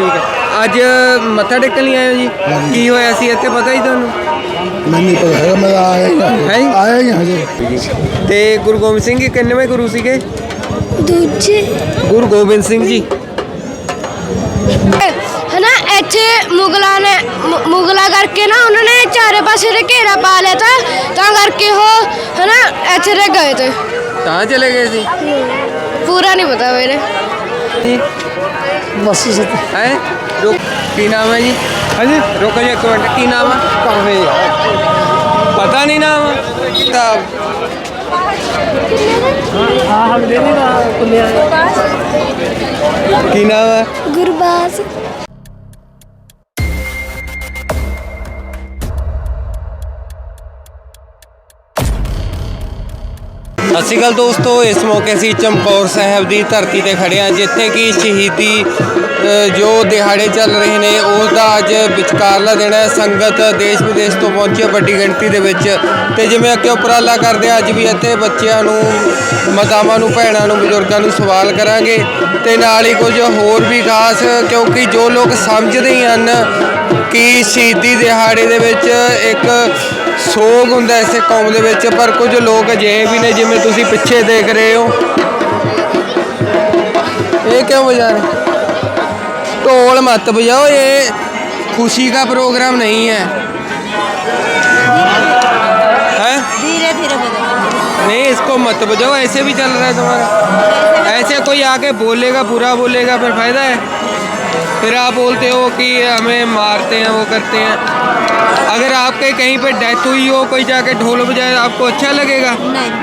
ਠੀਕ ਹੈ ਅੱਜ ਮੱਥਾ ਟੇਕਣ ਲਈ ਆਏ ਹੋ ਜੀ ਕੀ ਹੋਇਆ ਸੀ ਇੱਥੇ ਪਤਾ ਹੀ ਤੁਹਾਨੂੰ? ਮੈਨੂੰ ਨਹੀਂ ਪਤਾ ਹੈਗਾ ਮੈਂ ਆਇਆ ਹੀ ਹਾਂ ਹੈਂ? ਆਇਆ ਹੀ ਹਾਂ ਹਜੇ। ਤੇ ਗੁਰੂ ਗੋਬਿੰਦ ਸਿੰਘ ਜੀ ਕਿੰਨਵੇਂ ਗੁਰੂ ਸੀਗੇ? ਦੂਜੇ। ਗੁਰੂ ਗੋਬਿੰਦ ਸਿੰਘ ਜੀ। ਹਨਾ ਇੱਥੇ ਮੁਗਲਾਂ ਨੇ ਮੁ- ਮੁਗਲਾਂ ਕਰਕੇ ਨਾ ਉਹਨਾਂ ਨੇ ਚਾਰੇ ਪਾਸੇ ਦੇ ਘੇਰਾ ਪਾ ਲਿਆ ਤਾਂ ਤਾਂ ਕਰਕੇ ਉਹ ਹਨਾ ਇੱਥੇ ਦੇ ਗਏ ਤੇ। ਤਾਂ ਚਲੇ ਗਏ ਸੀ? ਪੂਰਾ ਨਹੀਂ ਪਤਾ ਮੇਰੇ। ਜੀ। ਬਸ ਹੈ? ਰੁਕ ਕੀ ਨਾਮ ਹੈ ਜੀ? ਹਾਂਜੀ? ਰੁਕੋ ਜੀ ਇੱਕ ਮਿੰਟ ਕੀ ਨਾਮ ਹੈ ਕਾਹੇ ਪਤਾ ਨਹੀਂ ਨਾਮ। ਤਾਂ ਕੀ ਨਾਮ ਹੈ? ਗੁਰਬਾਜ਼। ਸਤਿ ਸ਼੍ਰੀ ਅਕਾਲ ਦੋਸਤੋ, ਇਸ ਮੌਕੇ ਅਸੀਂ ਚਮਕੌਰ ਸਾਹਿਬ ਦੀ ਧਰਤੀ ਤੇ ਖੜੇ ਹਾਂ, ਜਿੱਥੇ ਕਿ ਸ਼ਹੀਦੀ ਜੋ ਦਿਹਾੜੇ ਚੱਲ ਰਹੇ ਨੇ ਉਸ ਦਾ ਅੱਜ ਵਿਚਕਾਰਲਾ ਦਿਨ ਹੈ। ਸੰਗਤ ਦੇਸ਼ ਵਿਦੇਸ਼ ਤੋਂ ਪਹੁੰਚੀ ਹੈ ਵੱਡੀ ਗਿਣਤੀ ਦੇ ਵਿੱਚ। ਤੇ ਜਿਵੇਂ ਅੱਗੇ ਉਪਰਾਲਾ ਕਰਦੇ ਹਾਂ, ਅੱਜ ਵੀ ਇੱਥੇ ਬੱਚਿਆਂ ਨੂੰ, ਮਾਤਾਵਾਂ ਨੂੰ, ਭੈਣਾਂ ਨੂੰ, ਬਜ਼ੁਰਗਾਂ ਨੂੰ ਸਵਾਲ ਕਰਾਂਗੇ। ਤੇ ਨਾਲ ਹੀ ਕੁਝ ਹੋਰ ਵੀ ਖਾਸ, ਕਿਉਂਕਿ ਜੋ ਲੋਕ ਸਮਝਦੇ ਹੀ ਹਨ ਕਿ ਸ਼ਹੀਦੀ ਦਿਹਾੜੇ ਦੇ ਵਿੱਚ ਇੱਕ ਸੋਗ ਹੁੰਦਾ ਇਸੇ ਕੌਮ ਦੇ ਵਿੱਚ ਪਰ ਕੁਝ ਲੋਕ ਅਜਿਹੇ ਵੀ ਨੇ ਜਿਵੇਂ ਤੁਸੀਂ ਪਿੱਛੇ ਦੇਖ ਰਹੇ ਹੋ। ਇਹ ਕਿਉਂ ਵਜਾ ਰਹੇ ਢੋਲ ਮਤ ਵਜਾਓ ਇਹ ਖੁਸ਼ੀ ਦਾ ਪ੍ਰੋਗਰਾਮ ਨਹੀਂ ਹੈ। है धीरे धीरे नहीं इसको मत बजाओ ऐसे भी चल रहा है तुम्हारा ऐसे कोई आके ਬੋਲੇਗਾ बुरा बोलेगा फिर फायदा है फिर आप बोलते हो कि हमें मारते हैं वो करते हैं। अगर आपके कहीं पे डेथ हुई हो कोई जाके ढोल बजाए आपको अच्छा लगेगा?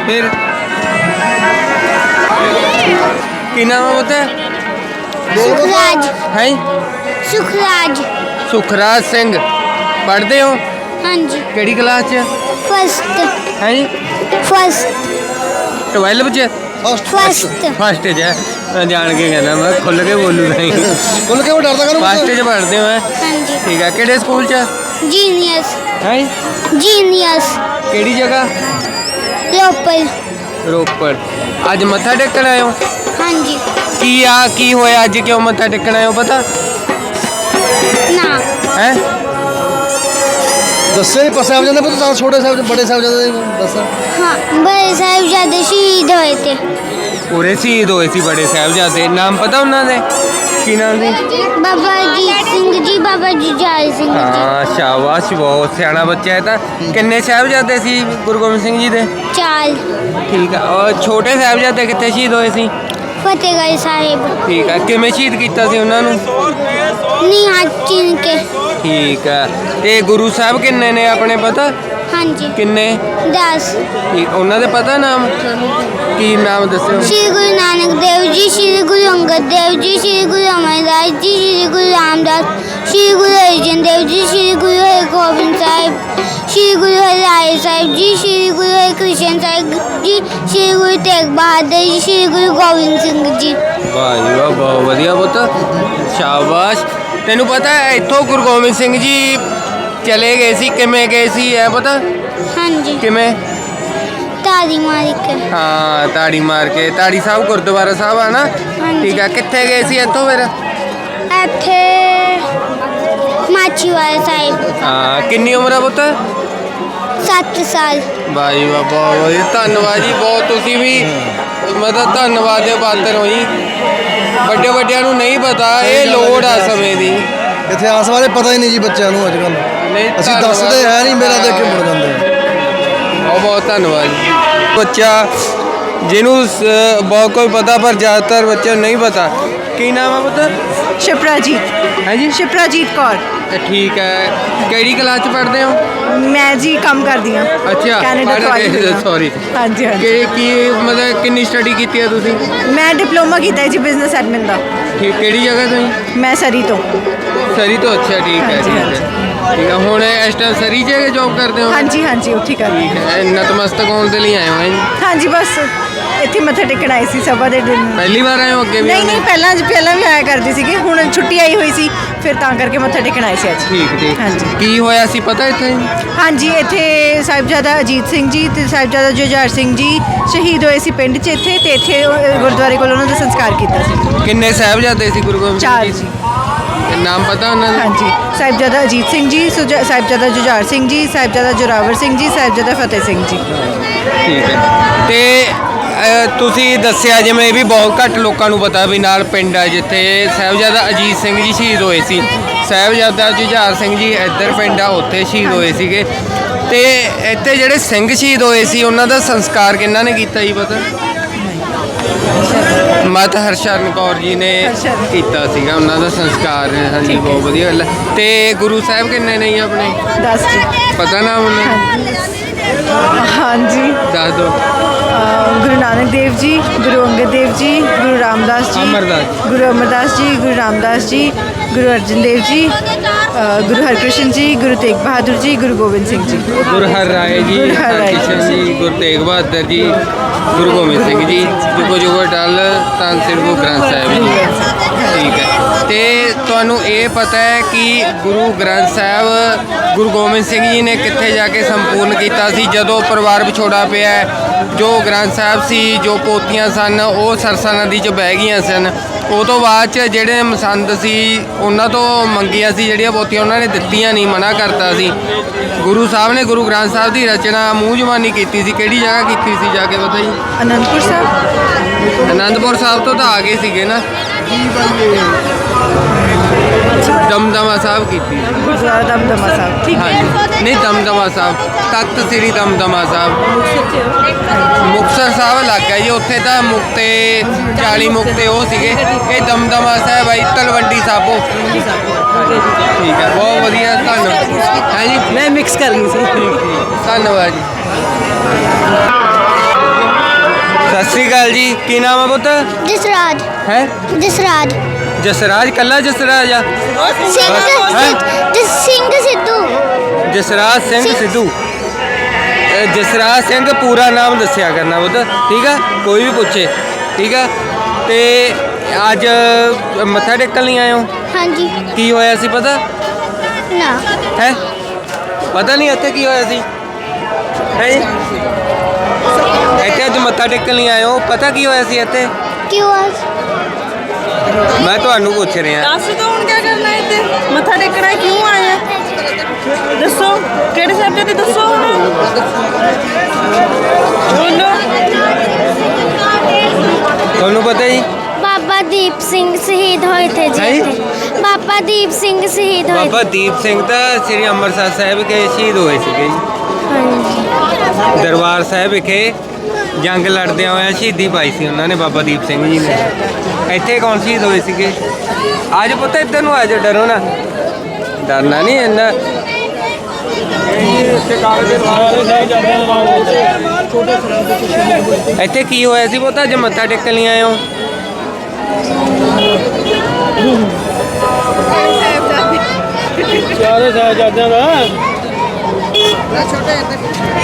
फिर? की नाम होता है सुखराज। हैं? सुखराज। सुखराज सिंह। पढ़ते हो? हाँ जी। कड़ी क्लास च? फ़र्स्ट। हैं? फ़र्स्ट। ट्वेल्व च? फ़र्स्ट। फ़र्स्ट है ਮੈਂ ਜਾਣ ਕੇ ਕਹਿੰਦਾ ਮੈਂ ਖੁੱਲ ਕੇ ਬੋਲੂ ਨਹੀਂ ਬੋਲ ਕੇ ਉਹ ਡਰਦਾ ਕਰ ਫਸਟ 'ਚ ਪੜ੍ਹਦੇ ਹੋ ਹੈਂ? ਹਾਂਜੀ। ਠੀਕ ਹੈ ਕਿਹੜੇ ਸਕੂਲ 'ਚ? ਜੀਨੀਅਸ ਹੈ? ਜੀਨੀਅਸ ਕਿਹੜੀ ਜਗ੍ਹਾ? ਲੋਪਲ ਰੋਪੜ। ਅੱਜ ਮੱਥਾ ਟੇਕਣ ਆਏ ਹੋ? ਹਾਂਜੀ। ਕੀ ਆ ਕੀ ਹੋਇਆ ਅੱਜ ਕਿਉਂ ਮੱਥਾ ਟੇਕਣ ਆਏ ਹੋ ਪਤਾ? ਨਾ। ਹੈ? ਦੱਸੇ ਨਹੀਂ ਪਸਾਬ ਜਾਂਦੇ ਪੁੱਤ ਤਾਂ ਛੋਟੇ ਸਾਹਿਬ ਬੜੇ ਸਾਹਿਬ ਜਾਂਦੇ ਦੱਸ ਹਾਂ ਬੜੇ ਸਾਹਿਬ ਜਦ ਸ਼ਹੀਦ ਹੋਏ ਤੇ। ਪੂਰੇ ਸ਼ਹੀਦ ਹੋਏ ਸੀ ਬੜੇ ਸਾਹਿਬਜ਼ਾਦੇ। ਨਾਮ ਪਤਾ ਉਹਨਾਂ ਦੇ? ਕੀ ਨਾਮ ਸੀ? ਬਾਬਾ ਜੀਤ ਸਿੰਘ ਜੀ ਬਾਬਾ ਜੁਝਾਰ ਸਿੰਘ ਜੀ। ਹਾਂ ਸ਼ਾਬਾਸ਼ ਬਹੁਤ ਸਿਆਣਾ ਬੱਚਾ ਹੈ ਤਾਂ। ਕਿੰਨੇ ਸਾਹਿਬਜ਼ਾਦੇ ਸੀ ਗੁਰੂ ਗੋਬਿੰਦ ਸਿੰਘ ਜੀ ਦੇ? ਚਾਲ ਠੀਕ ਆ ਔਰ ਛੋਟੇ ਸਾਹਿਬਜ਼ਾਦੇ ਕਿੱਥੇ ਸ਼ਹੀਦ ਹੋਏ ਸੀ? ਫਤਿਹਗੜ੍ਹ ਸਾਹਿਬ ਠੀਕ ਆ। ਕਿਵੇਂ ਸ਼ਹੀਦ ਕੀਤਾ ਸੀ ਉਹਨਾਂ ਨੂੰ? ਨੀਹਾਂ ਚਿਣ ਕੇ। ਠੀਕ ਆ। ਤੇ ਗੁਰੂ ਸਾਹਿਬ ਕਿੰਨੇ ਨੇ ਆਪਣੇ ਪਤਾ? ਹਾਂਜੀ। ਕਿੰਨੇ? 10 ਠੀਕ ਉਹਨਾਂ ਦੇ ਪਤਾ ਨਾਮ? ਕੀ ਨਾਮ ਦੱਸਿਓ? ਸ਼੍ਰੀ ਗੁਰੂ ਨਾਨਕ ਦੇਵ ਜੀ ਸ਼੍ਰੀ ਗੁਰੂ ਅੰਗਦ ਦੇਵ ਜੀ ਸ਼੍ਰੀ ਗੁਰੂ ਅਮਰਦਾਸ ਜੀ ਸ਼੍ਰੀ ਗੁਰੂ ਰਾਮਦਾਸ ਸ਼੍ਰੀ ਗੁਰੂ ਅਰਜਨ ਦੇਵ ਜੀ ਸ਼੍ਰੀ ਗੁਰੂ ਹਰਗੋਬਿੰਦ ਸਾਹਿਬ ਸ਼੍ਰੀ ਗੁਰੂ ਹਰਿਰਾਏ ਸਾਹਿਬ ਜੀ ਸ਼੍ਰੀ ਗੁਰੂ ਹਰਕ੍ਰਿਸ਼ਨ ਸਾਹਿਬ ਜੀ ਸ਼੍ਰੀ ਗੁਰੂ ਤੇਗ ਬਹਾਦਰ ਜੀ ਸ਼੍ਰੀ ਗੁਰੂ ਗੋਬਿੰਦ ਸਿੰਘ ਜੀ। ਵਾਹ ਜੀ ਵਾਹ ਬਹੁਤ ਵਧੀਆ ਪੁੱਤ। ਸ਼ਾਬਾਸ਼। ਤੈਨੂੰ ਪਤਾ ਹੈ ਇੱਥੋਂ ਗੁਰੂ ਗੋਬਿੰਦ ਸਿੰਘ ਜੀ ਚਲੇ ਗਏ ਸੀ ਕਿਵੇਂ ਗਏ ਸੀ ਇਹ ਪਤਾ? ਹਾਂਜੀ। ਕਿਵੇਂ? ਤਾਰੀ ਮਾਰੀ ਕੇ। ਹਾਂ ਤਾੜੀ ਮਾਰ ਕੇ। ਤਾੜੀ ਸਾਹਿਬ ਗੁਰਦੁਆਰਾ ਸਾਹਿਬ ਆ ਨਾ। ਠੀਕ ਆ ਕਿੱਥੇ ਗਏ ਸੀ ਇੱਥੋਂ ਫਿਰ? ਇੱਥੇ ਮਾਚੀਵਾੜਾ ਸਾਹਿਬ। ਹਾਂ ਕਿੰਨੀ ਉਮਰ ਆ ਪੁੱਤ? 7 ਸਾਲ। ਬਾਈ ਬਹੁਤ ਵਧੀਆ ਧੰਨਵਾਦ ਜੀ ਬਹੁਤ ਤੁਸੀਂ ਵੀ ਮਤਲਬ ਧੰਨਵਾਦ ਦੇ ਪਾਤਰ ਹੋ ਜੀ। ਵੱਡੇ ਵੱਡਿਆਂ ਨੂੰ ਨਹੀਂ ਪਤਾ ਇਹ ਲੋੜ ਆ ਸਮੇਂ ਦੀ। ਇਤਿਹਾਸ ਬਾਰੇ ਪਤਾ ਹੀ ਨਹੀਂ ਜੀ ਬੱਚਿਆਂ ਨੂੰ ਅੱਜ ਕੱਲ ਨਹੀਂ ਅਸੀਂ ਧੰਨਵਾਦ। ਦੱਸਦੇ ਹੈ ਨਹੀਂ ਮੇਰਾ ਦੇਖ ਕੇ ਮੁੜ ਜਾਂਦੇ ਆ। ਬਹੁਤ ਬਹੁਤ ਧੰਨਵਾਦ ਜੀ। ਬੱਚਾ ਜਿਹਨੂੰ ਸ- ਬਹੁਤ ਕੋਈ ਪਤਾ ਪਰ ਜ਼ਿਆਦਾਤਰ ਬੱਚਿਆਂ ਨੂੰ ਨਹੀਂ ਪਤਾ। ਕੀ ਨਾਮ ਹੈ ਪੁੱਤ? ਸ਼ਿਪਰਾਜੀਤ ਹੈ ਜੀ? ਸ਼ਿਪਰਾਜੀਤ ਕੌਰ। ਠੀਕ ਹੈ। ਕਿਹੜੀ ਕਲਾਸ ਚ ਪੜ੍ਹਦੇ ਹੋ? ਮੈਂ ਜੀ ਕੰਮ ਕਰਦੀ ਹਾਂ। ਅੱਛਾ ਕੈਨੇਡਾ ਤੋਂ ਆਈ ਹੋਈ ਹਾਂ। ਸੌਰੀ ਹਾਂਜੀ ਹਾਂਜੀ। ਕਿ ਕੀ ਮਤਲਬ ਕਿੰਨੀ ਸਟੱਡੀ ਕੀਤੀ ਹੈ ਤੁਸੀਂ? ਮੈਂ ਡਿਪਲੋਮਾ ਕੀਤਾ ਹੈ ਜੀ ਬਿਜ਼ਨਸ ਐਡਮਿਨ ਦਾ। ਠੀਕ ਕਿਹੜੀ ਜਗ੍ਹਾ ਤੋਂ ਜੀ? ਮੈਂ ਸਰੀ ਤੋਂ। ਸਰੀ ਤੋਂ ਅੱਛਾ ਠੀਕ ਹੈ ਹਾਂਜੀ, ਠੀਕ ਹੈ। ਠੀਕ ਹੈ ਹੁਣ ਇਸ ਟਾਈਮ ਸਰੀ ਚ ਜੌਬ ਕਰਦੇ ਹੋ? ਹਾਂਜੀ ਹਾਂਜੀ ਉੱਥੇ ਕਰ ਰਹੀ ਠੀਕ ਹੈ ਨਤਮਸਤਕ ਹੋਣ ਦੇ ਲਈ ਆਏ ਹੋ ਹੈਂ ਜੀ? ਹਾਂਜੀ ਬਸ। ਇੱਥੇ ਮੱਥਾ ਟੇਕਣ ਆਈ ਸੀ ਸਭਾ ਦੇ ਦਿਨ। ਪਹਿਲੀ ਵਾਰ ਆਏ ਹੋ ਅੱਗੇ ਵੀ ਨਹੀਂ? ਨਹੀਂ ਪਹਿਲਾਂ ਪਹਿਲਾਂ ਵੀ ਆਇਆ ਕਰਦੀ ਸੀਗੀ ਹੁਣ ਛੁੱਟੀ ਆਈ ਹੋਈ ਸੀ ਫਿਰ ਤਾਂ ਕਰਕੇ ਮੱਥਾ ਟੇਕਣ ਆਈ ਸੀ ਅੱਜ। ਠੀਕ ਠੀਕ। ਹਾਂਜੀ। ਕੀ ਹੋਇਆ ਸੀ ਪਤਾ ਇੱਥੇ? ਹਾਂਜੀ ਇੱਥੇ ਸਾਹਿਬਜ਼ਾਦਾ ਅਜੀਤ ਸਿੰਘ ਜੀ ਤੇ ਸਾਹਿਬਜ਼ਾਦਾ ਜੁਝਾਰ ਸਿੰਘ ਜੀ ਸ਼ਹੀਦ ਹੋਏ ਸੀ ਪਿੰਡ 'ਚ ਇੱਥੇ ਤੇ ਇੱਥੇ ਉਹ, ਗੁਰਦੁਆਰੇ ਕੋਲ ਉਹਨਾਂ ਦਾ ਸੰਸਕਾਰ ਕੀਤਾ ਸੀ। ਕਿੰਨੇ ਸਾਹਿਬਜ਼ਾਦੇ ਸੀ ਗੁਰੂ ਗੋਬਿੰਦ ਸਿੰਘ ਜੀ? ਜੀ ਨਾਮ ਪਤਾ ਉਹਨਾਂ ਦਾ? ਹਾਂਜੀ ਸਾਹਿਬਜ਼ਾਦਾ ਅਜੀਤ ਸਿੰਘ ਜੀ ਸੁਜਾ- ਸਾਹਿਬਜ਼ਾਦਾ ਜੁਝਾਰ ਸਿੰਘ ਜੀ ਸਾਹਿਬਜ਼ਾਦਾ ਜੋਰਾਵਰ ਸਿੰਘ ਜੀ ਸਾਹਿਬਜ਼ਾਦਾ ਫਤਿਹ ਸਿੰਘ ਜੀ। ਠੀਕ ਹੈ। ਤੇ ਅ, ਤੁਸੀਂ ਦੱਸਿਆ ਜਿਵੇਂ ਇਹ ਵੀ ਬਹੁਤ ਘੱਟ ਲੋਕਾਂ ਨੂੰ ਪਤਾ ਵੀ ਨਾਲ ਪਿੰਡ ਆ ਜਿੱਥੇ ਸਾਹਿਬਜ਼ਾਦਾ ਅਜੀਤ ਸਿੰਘ ਜੀ ਸ਼ਹੀਦ ਹੋਏ ਸੀ। ਸਾਹਿਬਜ਼ਾਦਾ ਜੁਝਾਰ ਸਿੰਘ ਜੀ ਇੱਧਰ ਪਿੰਡ ਆ ਉੱਥੇ ਸ਼ਹੀਦ ਹੋਏ ਸੀਗੇ। ਤੇ ਇੱਥੇ ਜਿਹੜੇ ਸਿੰਘ ਸ਼ਹੀਦ ਹੋਏ ਸੀ ਉਹਨਾਂ ਦਾ ਸੰਸਕਾਰ ਕਿਹਨਾਂ ਨੇ ਕੀਤਾ ਜੀ ਪਤਾ? ਮਾਤਾ ਹਰਸ਼ਰਨ ਕੌਰ ਜੀ ਨੇ। ਕੀਤਾ ਸੀਗਾ ਉਹਨਾਂ ਦਾ ਸੰਸਕਾਰ। ਹਾਂਜੀ ਬਹੁਤ ਵਧੀਆ ਗੱਲ ਹੈ ਤੇ ਗੁਰੂ ਸਾਹਿਬ ਕਿੰਨੇ ਨੇ ਜੀ ਆਪਣੇ? 10 ਜੀ। ਪਤਾ ਨਾ ਉਹਨਾਂ ਹਾਂਜੀ। ਦੱਸ ਦਿਓ। ਗੁਰੂ ਨਾਨਕ ਦੇਵ ਜੀ ਗੁਰੂ ਅੰਗਦ ਦੇਵ ਜੀ ਗੁਰੂ ਰਾਮਦਾਸ ਜੀ। ਗੁਰੂ ਅਮਰਦਾਸ ਜੀ ਗੁਰੂ ਰਾਮਦਾਸ ਜੀ ਗੁਰੂ ਅਰਜਨ ਦੇਵ ਜੀ ਗੁਰੂ ਹਰਕ੍ਰਿਸ਼ਨ ਜੀ ਗੁਰੂ ਤੇਗ ਬਹਾਦਰ ਜੀ ਗੁਰੂ ਗੋਬਿੰਦ ਸਿੰਘ ਜੀ। ਗੁਰੂ ਹਰ ਰਾਏ ਜੀ ਗੁਰੂ ਹਰ ਰਾਏ ਹਰਕਿਸ਼ਨ ਜੀ ਗੁਰੂ ਤੇਗ ਬਹਾਦਰ ਜੀ ਗੁਰੂ ਗੋਬਿੰਦ ਸਿੰਘ ਜੀ। ਜੁਗੋ ਜੁਗੋ ਟਲ ਧੰਨ ਸ੍ਰੀ ਗੁਰੂ ਗ੍ਰੰਥ ਸਾਹਿਬ ਜੀ। ਠੀਕ ਹੈ। ਤੇ ਤੁਹਾਨੂੰ ਇਹ ਪਤਾ ਹੈ ਕਿ ਗੁਰੂ ਗ੍ਰੰਥ ਸਾਹਿਬ ਗੁਰੂ ਗੋਬਿੰਦ ਸਿੰਘ ਜੀ ਨੇ ਕਿੱਥੇ ਜਾ ਕੇ ਸੰਪੂਰਨ ਕੀਤਾ ਸੀ ਜਦੋਂ ਪਰਿਵਾਰ ਵਿਛੋੜਾ ਪਿਆ ਜੋ ਗ੍ਰੰਥ ਸਾਹਿਬ ਸੀ ਜੋ ਪੋਤੀਆਂ ਸਨ ਉਹ ਸਰਸਾ ਨਦੀ 'ਚ ਬਹਿ ਗਈਆਂ ਸਨ। ਉਹ ਤੋਂ ਬਾਅਦ ਚ ਜਿਹੜੇ ਮਸੰਦ ਸੀ ਉਹਨਾਂ ਤੋਂ ਮੰਗੀਆਂ ਸੀ ਜਿਹੜੀਆਂ ਪੋਤੀਆਂ ਉਹਨਾਂ ਨੇ ਦਿੱਤੀਆਂ ਨਹੀਂ ਮਨਾ ਕਰਤਾ ਸੀ। ਗੁਰੂ ਸਾਹਿਬ ਨੇ ਗੁਰੂ ਗ੍ਰੰਥ ਸਾਹਿਬ ਦੀ ਰਚਨਾ ਮੂੰਹ ਜ਼ਬਾਨੀ ਕੀਤੀ ਸੀ। ਕਿਹੜੀ ਜਗ੍ਹਾ ਕੀਤੀ ਸੀ ਜਾ ਕੇ ਪਤਾ ਜੀ? ਅਨੰਦਪੁਰ ਸਾਹਿਬ। ਅਨੰਦਪੁਰ ਸਾਹਿਬ ਤੋਂ ਤਾਂ ਆ ਗਏ ਸੀਗੇ ਨਾ। ਦਮਦਮਾ ਸਾਹਿਬ ਕੀਤੀ ਸੀ ਗੁਰਦੁਆਰਾ ਦਮਦਮਾ ਸਾਹਿਬ ਠੀਕ ਹੈ ਹਾਂਜੀ ਨਹੀਂ ਦਮਦਮਾ ਸਾਹਿਬ ਤਖਤ ਸ੍ਰੀ ਦਮਦਮਾ ਸਾਹਿਬ ਮੁਕਤਸਰ ਸਾਹਿਬ ਲੱਗਾ ਜੀ ਉੱਥੇ ਤਾਂ ਮੁਕਤੇ 40 ਮੁਕਤੇ ਉਹ ਸੀਗੇ ਇਹ ਦਮਦਮਾ ਸਾਹਿਬ ਆਈ ਤਲਵੰਡੀ ਸਾਬੋ ਠੀਕ ਹੈ ਬਹੁਤ ਵਧੀਆ ਧੰਨਵਾਦ ਹਾਂਜੀ ਮੈਂ ਮਿਕਸ ਕਰ ਗਈ ਸੀ ਧੰਨਵਾਦ ਜੀ ਸਤਿ ਸ੍ਰੀ ਅਕਾਲ ਜੀ ਕੀ ਨਾਮ ਹੈ ਪੁੱਤ? ਜਸਰਾਜ। ਹੈ? ਜਸਰਾਜ। ਜਸਰਾਜ ਕੱਲਾ ਜਸਰਾਜ ਆ? ਸਿੰਘ ਹੈਂ? ਜਸ ਸਿੰਘ ਸਿੱਧੂ। ਜਸਰਾਜ ਸਿੰਘ ਸਿੰਘ। ਸਿੱਧੂ। ਜਸਰਾਜ ਸਿੰਘ ਪੂਰਾ ਨਾਮ ਦੱਸਿਆ ਕਰਨਾ ਪੁੱਤ ਠੀਕ ਆ? ਕੋਈ ਵੀ ਪੁੱਛੇ ਠੀਕ ਆ? ਤੇ ਅੱਜ ਮੱਥਾ ਟੇਕਣ ਲਈ ਆਏ ਹੋ? ਹਾਂਜੀ। ਕੀ ਹੋਇਆ ਸੀ ਪਤਾ? ਨਾ। ਹੈ? ਪਤਾ ਨਹੀਂ ਇੱਥੇ ਕੀ ਹੋਇਆ ਸੀ? ਹੈ ਮੱਥਾ ਟੇਕਣ ਲਈ ਆਏ ਹੋ? ਪਤਾ ਕੀ ਹੋਇਆ ਸੀ ਇੱਥੇ? ਕਿਉਂ ਆ ਮੈਂ ਤੁਹਾਨੂੰ ਪੁੱਛ ਰਿਹਾ। ਦੱਸ ਦੋ ਹੁਣ ਕੀ ਕਰਨਾ ਹੈ ਇੱਥੇ? ਮੱਥਾ ਟੇਕਣਾ ਹੈ, ਕਿਉਂ ਆਏ ਆ ਦੱਸੋ ਕਿਹੜੇ ਸਾਹਿਬ ਤੇ ਦੱਸੋ ਹੁਣ? ਬੋਲੋ। ਤੁਹਾਨੂੰ ਪਤਾ ਜੀ? ਬਾਬਾ ਦੀਪ ਸਿੰਘ ਸ਼ਹੀਦ ਹੋਏ ਥੇ ਜੀ? ਇੱਥੇ। ਬਾਬਾ ਦੀਪ ਸਿੰਘ ਸ਼ਹੀਦ ਹੋਏ ਬਾਬਾ ਦੀਪ ਸਿੰਘ ਤਾਂ ਸ੍ਰੀ ਅੰਮ੍ਰਿਤਸਰ ਸਾਹਿਬ ਵਿਖੇ ਸ਼ਹੀਦ ਹੋਏ ਸੀਗੇ ਜੀ। ਹਾਂਜੀ। ਦਰਬਾਰ ਸਾਹਿਬ ਵਿਖੇ ਜੰਗ ਲੜਦਿਆਂ ਹੋਇਆ ਸ਼ਹੀਦੀ ਪਾਈ ਸੀ ਉਹਨਾਂ ਨੇ ਬਾਬਾ ਦੀਪ ਸਿੰਘ ਜੀ ਨੇ। ਇੱਥੇ ਕੌਣ ਸ਼ਹੀਦ ਹੋਏ ਸੀਗੇ? ਅੱਜ ਪੁੱਤ ਇੱਧਰ ਨੂੰ ਆ ਜਾ ਡਰੋ ਨਾ। ਡਰਨਾ ਨਹੀਂ ਇੰਨਾ। ਇੱਥੇ ਕੀ ਹੋਇਆ ਸੀ ਪੁੱਤ? ਅੱਜ ਮੱਥਾ ਟੇਕਣ ਲਈ ਆਏ ਹੋ? ਚਾਰੇ ਸਾਹਿਬਜ਼ਾਦਿਆਂ ਦਾ।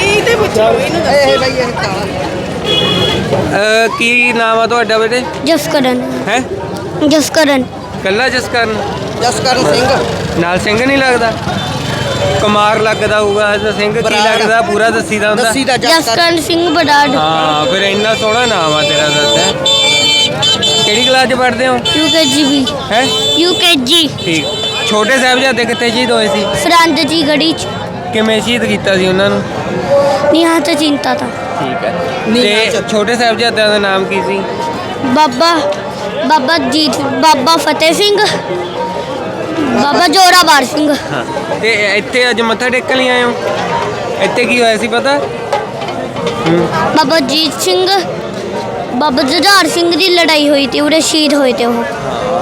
ਇਹ ਤੇ ਪੁੱਛੋ ਇਹਨੂੰ ਅਹ, ਕੀ ਨਾਮ ਆ ਤੁਹਾਡਾ ਬੇਟੇ? ਜਸਕਰਨ। ਹੈ? ਜਸਕਰਨ। ਕੱਲਾ ਜਸਕਰਨ? ਜਸਕਰਨ ਸਿੰਘ। ਨਾਲ ਸਿੰਘ ਨਹੀਂ ਲੱਗਦਾ? ਕੁਮਾਰ ਲੱਗਦਾ ਹੋਊਗਾ ਤਾਂ ਸਿੰਘ ਕੀ ਲੱਗਦਾ? ਪੂਰਾ ਦੱਸੀਦਾ ਹੁੰਦਾ। ਦੱਸੀ ਦਾ ਜਸਕਰਨ। ਸਿੰਘ ਬਡਾਡ ਹਾਂ ਫਿਰ ਇੰਨਾ ਸੋਹਣਾ ਨਾਮ ਆ ਤੇਰਾ ਦੱਸ ਕਿਹੜੀ ਕਲਾਸ 'ਚ ਪੜ੍ਹਦੇ ਹੋ? ਯੂਕੇਜੀ ਵੀ। ਹੈ? ਯੂਕੇਜੀ ਠੀਕ। ਛੋਟੇ ਸਾਹਿਬਜ਼ਾਦੇ ਕਿੱਥੇ ਸ਼ਹੀਦ ਹੋਏ ਸੀ? ਸਰੰਦ ਜੀ ਗੜੀ ਚ। ਕਿਵੇਂ ਸ਼ਹੀਦ ਕੀਤਾ ਸੀ ਉਹਨਾਂ ਨੂੰ? ਨਿਹਤ ਚਿੰਤਾ ਤਾਂ। ਠੀਕ ਹੈ। ਤੇ ਛੋਟੇ ਸਾਹਿਬਜ਼ਾਦਿਆਂ ਦਾ ਨਾਮ ਕੀ ਸੀ? ਬਾਬਾ ਬਾਬਾ ਜੀਤ ਬਾਬਾ ਫਤਿਹ ਸਿੰਘ ਬਾਬਾ ਜੋਰਾਵਰ ਸਿੰਘ। ਹਾਂ ਤੇ ਇੱਥੇ ਅੱਜ ਮੱਥਾ ਟੇਕਣ ਲਈ ਆਏ ਹੋ? ਇੱਥੇ ਕੀ ਹੋਇਆ ਸੀ ਪਤਾ? ਬਾਬਾ ਜੀਤ ਸਿੰਘ ਬਾਬਾ ਜੁਝਾਰ ਸਿੰਘ ਦੀ ਲੜਾਈ ਹੋਈ ਤੇ ਉਹਦੇ ਸ਼ਹੀਦ ਹੋਏ ਤੇ ਉਹ।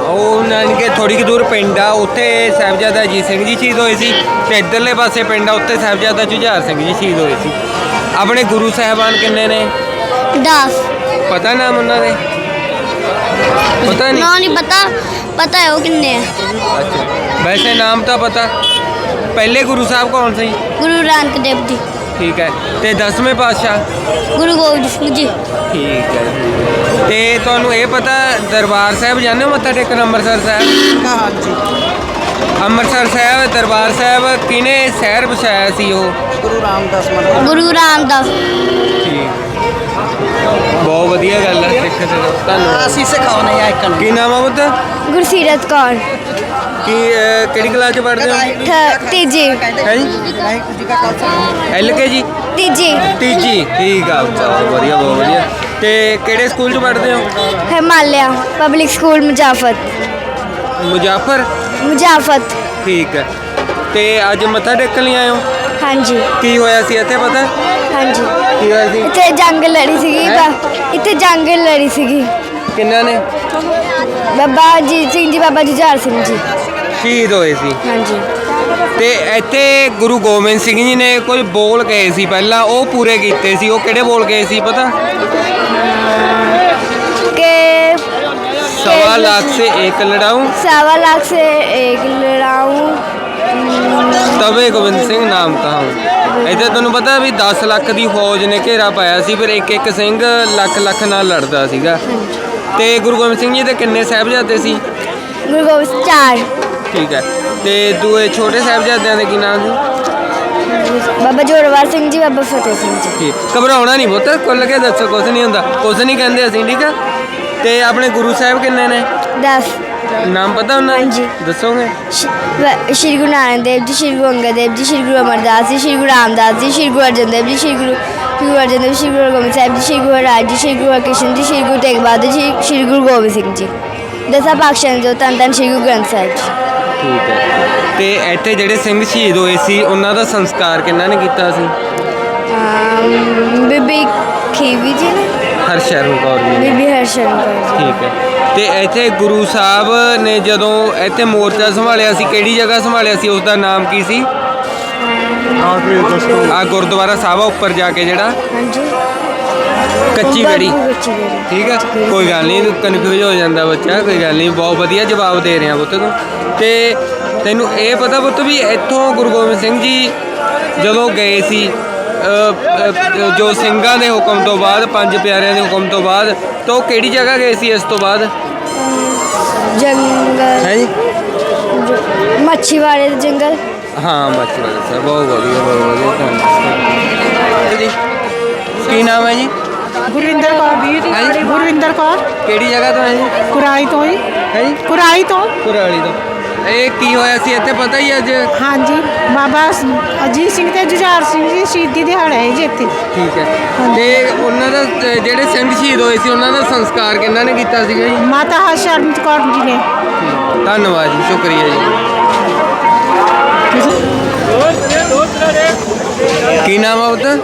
ਉਹ ਉਹਨਾਂ ਕੇ ਥੋੜੀ ਕੁ ਦੂਰ ਪਿੰਡ ਆ ਉੱਥੇ ਸਾਹਿਬਜ਼ਾਦਾ ਅਜੀਤ ਸਿੰਘ ਜੀ ਸ਼ਹੀਦ ਹੋਏ ਸੀ ਤੇ ਇੱਧਰਲੇ ਪਾਸੇ ਪਿੰਡ ਆ ਉੱਥੇ ਸਾਹਿਬਜ਼ਾਦਾ ਜੁਝਾਰ ਸਿੰਘ ਜੀ ਸ਼ਹੀਦ ਹੋਏ ਸੀ। ਆਪਣੇ ਗੁਰੂ ਸਾਹਿਬਾਨ ਕਿੰਨੇ ਨੇ? ਦਾਸ। ਪਤਾ ਨਾਮ ਉਹਨਾਂ ਦੇ? ਪਤਾ ਨਹੀਂ। ਨਾ ਨਹੀਂ ਪਤਾ। ਪਤਾ ਹੈ ਉਹ ਕਿੰਨੇ ਆ। ਅੱਛਾ। ਵੈਸੇ ਨਾਮ ਤਾਂ ਪਤਾ। ਪਹਿਲੇ ਗੁਰੂ ਸਾਹਿਬ ਕੌਣ ਸੀ? ਗੁਰੂ ਨਾਨਕ ਦੇਵ ਜੀ। ਠੀਕ ਹੈ। ਤੇ 10ਵੇਂ ਪਾਤਸ਼ਾਹ? ਗੁਰੂ ਗੋਬਿੰਦ ਸਿੰਘ ਜੀ। ਠੀਕ ਹੈ ਤੇ ਤੁਹਾਨੂੰ ਇਹ ਪਤਾ ਦਰਬਾਰ ਸਾਹਿਬ ਜਾਂਦੇ ਹੋ ਮੱਥਾ ਟੇਕਣ ਅੰਮ੍ਰਿਤਸਰ ਸਾਹਿਬ? ਹਾਂਜੀ। ਅੰਮ੍ਰਿਤਸਰ ਸਾਹਿਬ ਦਰਬਾਰ ਸਾਹਿਬ ਕਿਹਨੇ ਸ਼ਹਿਰ ਵਸਾਇਆ ਸੀ ਉਹ? ਗੁਰੂ ਰਾਮਦਾਸ ਮਹਾਰਾਜ। ਗੁਰੂ ਰਾਮਦਾਸ। ਠੀਕ। ਬਹੁਤ ਵਧੀਆ ਗੱਲ ਹੈ ਸਿੱਖਦੇ ਰਹੋ ਧੰਨਵਾਦ। ਅਸੀਂ ਸਿਖਾਉਨੇ ਆ ਇੱਕ ਨੂੰ। ਕੀ ਨਾਮ ਆ ਪੁੱਤ? ਗੁਰਸੀਰਤ ਕੌਰ। ਕੀ ਅਹ, ਕਿਹੜੀ ਕਲਾਸ ਚ ਪੜ੍ਹਦੇ ਹੋ? ਤੀਜੀ। ਹੈ? ਜੀ ਵਾਹਿਗੁਰੂ ਜੀ ਕਾ ਖਾਲਸਾ ਐਲ ਕੇ ਜੀ? ਤੀਜੀ। ਤੀਜੀ। ਠੀਕ ਆ ਬਹੁਤ ਵਧੀਆ ਬਹੁਤ ਵਧੀਆ। ਤੇ ਕਿਹੜੇ ਸਕੂਲ ਚ ਪੜ੍ਹਦੇ ਹੋ? ਹਿਮਾਲਿਆ ਪਬਲਿਕ ਸਕੂਲ ਮੁਜ਼ਾਫਤ ਮੁਜ਼ਾਫਰ? ਮੁਜ਼ਾਫਤ। ਠੀਕ ਹੈ। ਤੇ ਅੱਜ ਮੱਥਾ ਟੇਕਣ ਲਈ ਆਏ ਹੋ? ਹਾਂਜੀ। ਕੀ ਹੋਇਆ ਸੀ ਇੱਥੇ ਪਤਾ? ਹਾਂਜੀ। ਕੀ ਹੋਇਆ ਸੀ? ਇੱਥੇ ਜੰਗ ਲੜੀ ਸੀਗੀ? ਬਾ- ਇੱਥੇ ਜੰਗ ਲੜੀ ਸੀਗੀ। ਕਿੰਨਾਂ ਨੇ? ਬਾਬਾ ਜੀ ਸਿੰਘ ਜੀ ਬਾਬਾ ਜੁਝਾਰ ਸਿੰਘ ਜੀ। ਸ਼ਹੀਦ ਹੋਏ ਸੀ। ਹਾਂਜੀ। ਤੇ ਇੱਥੇ ਗੁਰੂ ਗੋਬਿੰਦ ਸਿੰਘ ਜੀ ਨੇ ਕੁਝ ਬੋਲ ਕਹੇ ਸੀ ਪਹਿਲਾਂ। ਉਹ ਪੂਰੇ ਕੀਤੇ ਸੀ। ਉਹ ਕਿਹੜੇ ਬੋਲ ਕਹੇ ਸੀ ਪਤਾ? सवा लाख से एक लड़ाऊं। सवा लाख से एक लड़ाऊं। ਤਵੇ ਗੋਬਿੰਦ ਸਿੰਘ ਨਾਮ ਕਹਾਉਂ ਇੱਥੇ ਤੁਹਾਨੂੰ ਪਤਾ ਵੀ 10 ਲੱਖ ਦੀ ਫੌਜ ਨੇ ਘੇਰਾ ਪਾਇਆ ਸੀ ਫਿਰ ਇੱਕ ਇੱਕ ਸਿੰਘ ਲੱਖ ਲੱਖ ਨਾਲ ਲੜਦਾ ਸੀਗਾ ਤੇ ਗੁਰੂ ਗੋਬਿੰਦ ਸਿੰਘ ਜੀ ਦੇ ਕਿੰਨੇ ਸਹਿਬਜ਼ਾਦੇ ਸੀ ਗੁਰੂ ਗੋਬਿੰਦ ਚਾਰ ਠੀਕ ਹੈ ਤੇ ਦੂਏ ਛੋਟੇ ਸਹਿਬਜ਼ਾਦਿਆਂ ਦੇ ਕੀ ਨਾਮ ਸੀ ਬਾਬਾ ਜੋਰਵਾਰ ਸਿੰਘ ਜੀ ਬਾਬਾ ਫਤਿਹ ਸਿੰਘ ਜੀ ਠੀਕ ਘਬਰਾਉਣਾ ਨਹੀਂ ਪੁੱਤ ਕੁੱਲ ਕੇ ਦੱਸੋ ਕੁਛ ਨਹੀਂ ਹੁੰਦਾ ਕੁਛ ਨਹੀਂ ਕਹਿੰਦੇ ਅਸੀਂ ਠੀਕ ਆ ਤੇ ਆਪਣੇ ਗੁਰੂ ਸਾਹਿਬ ਕਿੰਨੇ ਨੇ 10 ਨਾਮ ਪਤਾ ਉਹਨਾਂ ਦਾ? ਹਾਂਜੀ। ਦੱਸੋਗੇ ਸ਼੍ਰੀ ਗੁਰੂ ਨਾਨਕ ਦੇਵ ਜੀ ਸ਼੍ਰੀ ਗੁਰੂ ਅੰਗਦ ਦੇਵ ਜੀ ਸ਼੍ਰੀ ਗੁਰੂ ਅਮਰਦਾਸ ਜੀ ਸ਼੍ਰੀ ਗੁਰੂ ਰਾਮਦਾਸ ਜੀ ਸ਼੍ਰੀ ਗੁਰੂ ਅਰਜਨ ਦੇਵ ਜੀ ਸ਼੍ਰੀ ਗੁਰੂ ਸ਼੍ਰੀ ਅਰਜਨ ਦੇਵ ਸ਼੍ਰੀ ਗੁਰੂ ਹਰਗੋਬਿੰਦ ਸਾਹਿਬ ਜੀ ਸ਼੍ਰੀ ਗੁਰੂ ਹਰਿਰਾਜ ਸ਼੍ਰੀ ਗੁਰੂ ਹਰਕ੍ਰਿਸ਼ਨ ਜੀ ਸ਼੍ਰੀ ਗੁਰੂ ਤੇਗ ਬਹਾਦਰ ਜੀ ਸ਼੍ਰੀ ਗੁਰੂ ਗੋਬਿੰਦ ਸਿੰਘ ਜੀ ਦਸਾ ਪਾਤਸ਼ਾਹ ਜੋ ਧੰਨ ਧੰਨ ਸ਼੍ਰੀ ਗੁਰੂ ਗ੍ਰੰਥ ਸਾਹਿਬ ਜੀ ਠੀਕ ਹੈ ਤੇ ਇੱਥੇ ਜਿਹੜੇ ਸਿੰਘ ਸ਼ਹੀਦ ਹੋਏ ਸੀ ਉਹਨਾਂ ਦਾ ਸੰਸਕਾਰ ਕਿੰਨਾ ਨੇ ਕੀਤਾ ਸੀ ਬੀਬੀ ਖੀਵੀ ਜੀ ਨੇ ਹਰ ਸ਼ਹਿਰ ਹੋਗਾ ਔਰ ਵੀ ਬੀਬੀ ਹਰਸ਼ਰਨ ਕੌਰ ਜੀ। ਠੀਕ ਹੈ। ਤੇ ਇੱਥੇ ਗੁਰੂ ਸਾਹਿਬ ਨੇ ਜਦੋਂ ਇੱਥੇ ਮੋਰਚਾ ਸੰਭਾਲਿਆ ਸੀ ਕਿਹੜੀ ਜਗ੍ਹਾ ਸੰਭਾਲਿਆ ਸੀ? ਉਸ ਨਾਮ ਕੀ ਸੀ? ਆਖਰੀ ਆ ਗੁਰਦੁਆਰਾ ਸਾਹਿਬ ਉੱਪਰ ਜਾ ਕੇ ਜਿਹੜਾ? ਕੱਚੀ ਗੜੀ ਠੀਕ ਹੈ। ਕੋਈ ਗੱਲ ਨਹੀਂ ਕਨਫਿਊਜ਼ ਹੋ ਜਾਂਦਾ ਬੱਚਾ ਕੋਈ ਗੱਲ ਨਹੀਂ। ਬਹੁਤ ਵਧੀਆ ਜਵਾਬ ਦੇ ਰਿਹਾ ਪੁੱਤ ਨੂੰ ਤੇ ਤੈਨੂੰ ਇਹ ਪਤਾ ਪੁੱਤ ਵੀ ਇੱਥੋਂ ਗੁਰੂ ਗੋਬਿੰਦ ਸਿੰਘ ਜੀ ਜਦੋਂ ਗਏ ਸੀ ਜੋ ਸਿੰਘਾਂ ਦੇ ਹੁਕਮ ਤੋਂ ਬਾਅਦ ਪੰਜ ਪਿਆਰਿਆਂ ਦੇ ਹੁਕਮ ਤੋਂ ਬਾਅਦ ਤਾਂ ਉਹ ਕਿਹੜੀ ਜਗ੍ਹਾ ਗਏ ਸੀ ਇਸ ਤੋਂ ਬਾਅਦ? ਜੰਗਲ। ਹੈ ਜੀ? ਮੱਛੀ ਵਾਲੇ ਜੰਗਲ। ਹਾਂ ਮੱਛੀ ਵਾਲੇ ਸਰ ਬਹੁਤ ਵਧੀਆ ਬਹੁਤ ਵਧੀਆ ਧੰਨਵਾਦ ਜੀ। ਕੀ ਨਾਮ ਹੈ ਜੀ? ਗੁਰਵਿੰਦਰ ਕੌਰ ਗੁਰਵਿੰਦਰ ਕੌਰ। ਕਿਹੜੀ ਜਗ੍ਹਾ ਤੋਂ ਹੈ ਜੀ? ਕੁਰਾਈ ਤੋਂ ਹੀ। ਹੈ ਜੀ? ਕੁਰਾਈ ਤੋਂ। ਕੁਰਾਲੀ ਤੋਂ। ਇਹ ਕੀ ਹੋਇਆ ਸੀ? ਇੱਥੇ ਪਤਾ ਹੀ ਅੱਜ? ਹਾਂਜੀ ਬਾਬਾ ਅਜੀਤ ਸਿੰਘ ਤੇ ਜੁਝਾਰ ਸਿੰਘ ਜੀ ਸ਼ਹੀਦੀ ਦਿਹਾੜਾ ਹੈ ਜੀ ਇੱਥੇ। ਠੀਕ ਹੈ। ਤੇ ਉਹਨਾਂ ਦਾ ਜਿਹੜੇ ਸਿੰਘ ਸ਼ਹੀਦ ਹੋਏ ਸੀ ਉਹਨਾਂ ਦਾ ਸੰਸਕਾਰ ਕਿਹਨਾਂ ਨੇ ਕੀਤਾ ਸੀਗਾ ਜੀ? ਮਾਤਾ ਹਰਸ਼ਰਨ ਕੌਰ ਜੀ ਨੇ। ਧੰਨਵਾਦ ਜੀ ਸ਼ੁਕਰੀਆ ਜੀ। ਕੀ ਨਾਮ ਆ ਉਹਦਾ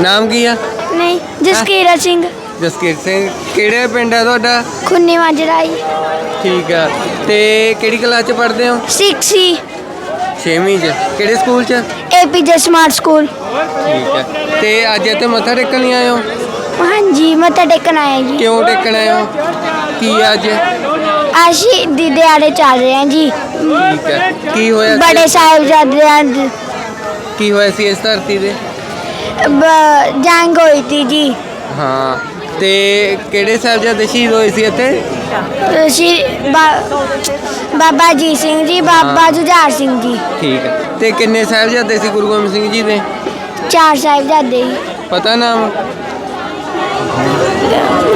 ਨਾਮ ਕੀ ਆ? ਨਹੀਂ ਜਸਕੀਰਾ ਸਿੰਘ। ਜਸਕੀਰ ਸਿੰਘ ਕਿਹੜੇ ਪਿੰਡ ਹੈ ਤੁਹਾਡਾ? ਖੁੰਨੀ ਮਾਜਰਾਈ। ਠੀਕ ਆ। ਤੇ ਕਿਹੜੀ ਕਲਾਸ ਚ ਪੜ੍ਹਦੇ ਹੋ? 6C 6ਵੀਂ ਚ। ਕਿਹੜੇ ਸਕੂਲ ਚ? APJ Smart School. ਠੀਕ ਹੈ ਤੇ ਅੱਜ ਇੱਥੇ ਮੱਥਾ ਟੇਕਣ ਲਈ ਆਏ ਹੋ? ਹਾਂਜੀ ਮੱਥਾ ਟੇਕਣ ਆਏ ਜੀ। ਕਿਉਂ ਟੇਕਣ ਆਏ ਹੋ? ਕੀ ਅੱਜ? ਅਸੀਂ ਦੀ ਦਿਹਾੜੇ ਚੱਲ ਰਹੇ ਹਾਂ ਜੀ। ਠੀਕ ਹੈ ਕੀ ਹੋਇਆ ਸੀ- ਬੜੇ ਸਾਹਿਬਜ਼ਾਦਿਆਂ ਦੀ। ਕੀ ਹੋਇਆ ਸੀ ਇਸ ਧਰਤੀ ਦੇ ਜੰਗ ਹੋਈ ਸੀ ਜੀ। ਹਾਂ। ਤੇ ਕਿਹੜੇ ਸਾਹਿਬਜ਼ਾਦੇ ਸ਼ਹੀਦ ਹੋਏ ਸੀ ਇੱਥੇ? ਸ਼੍ਰੀ ਬਾਬਾ ਜੀ ਸਿੰਘ ਜੀ ਬਾਬਾ ਜੁਝਾਰ ਸਿੰਘ ਜੀ। ਠੀਕ ਹੈ। ਤੇ ਕਿੰਨੇ ਸਾਹਿਬਜ਼ਾਦੇ ਸੀ ਗੁਰੂ ਗੋਬਿੰਦ ਸਿੰਘ ਜੀ ਦੇ? ਚਾਰ ਸਾਹਿਬਜ਼ਾਦੇ ਜੀ ਪਤਾ ਨਾਮ?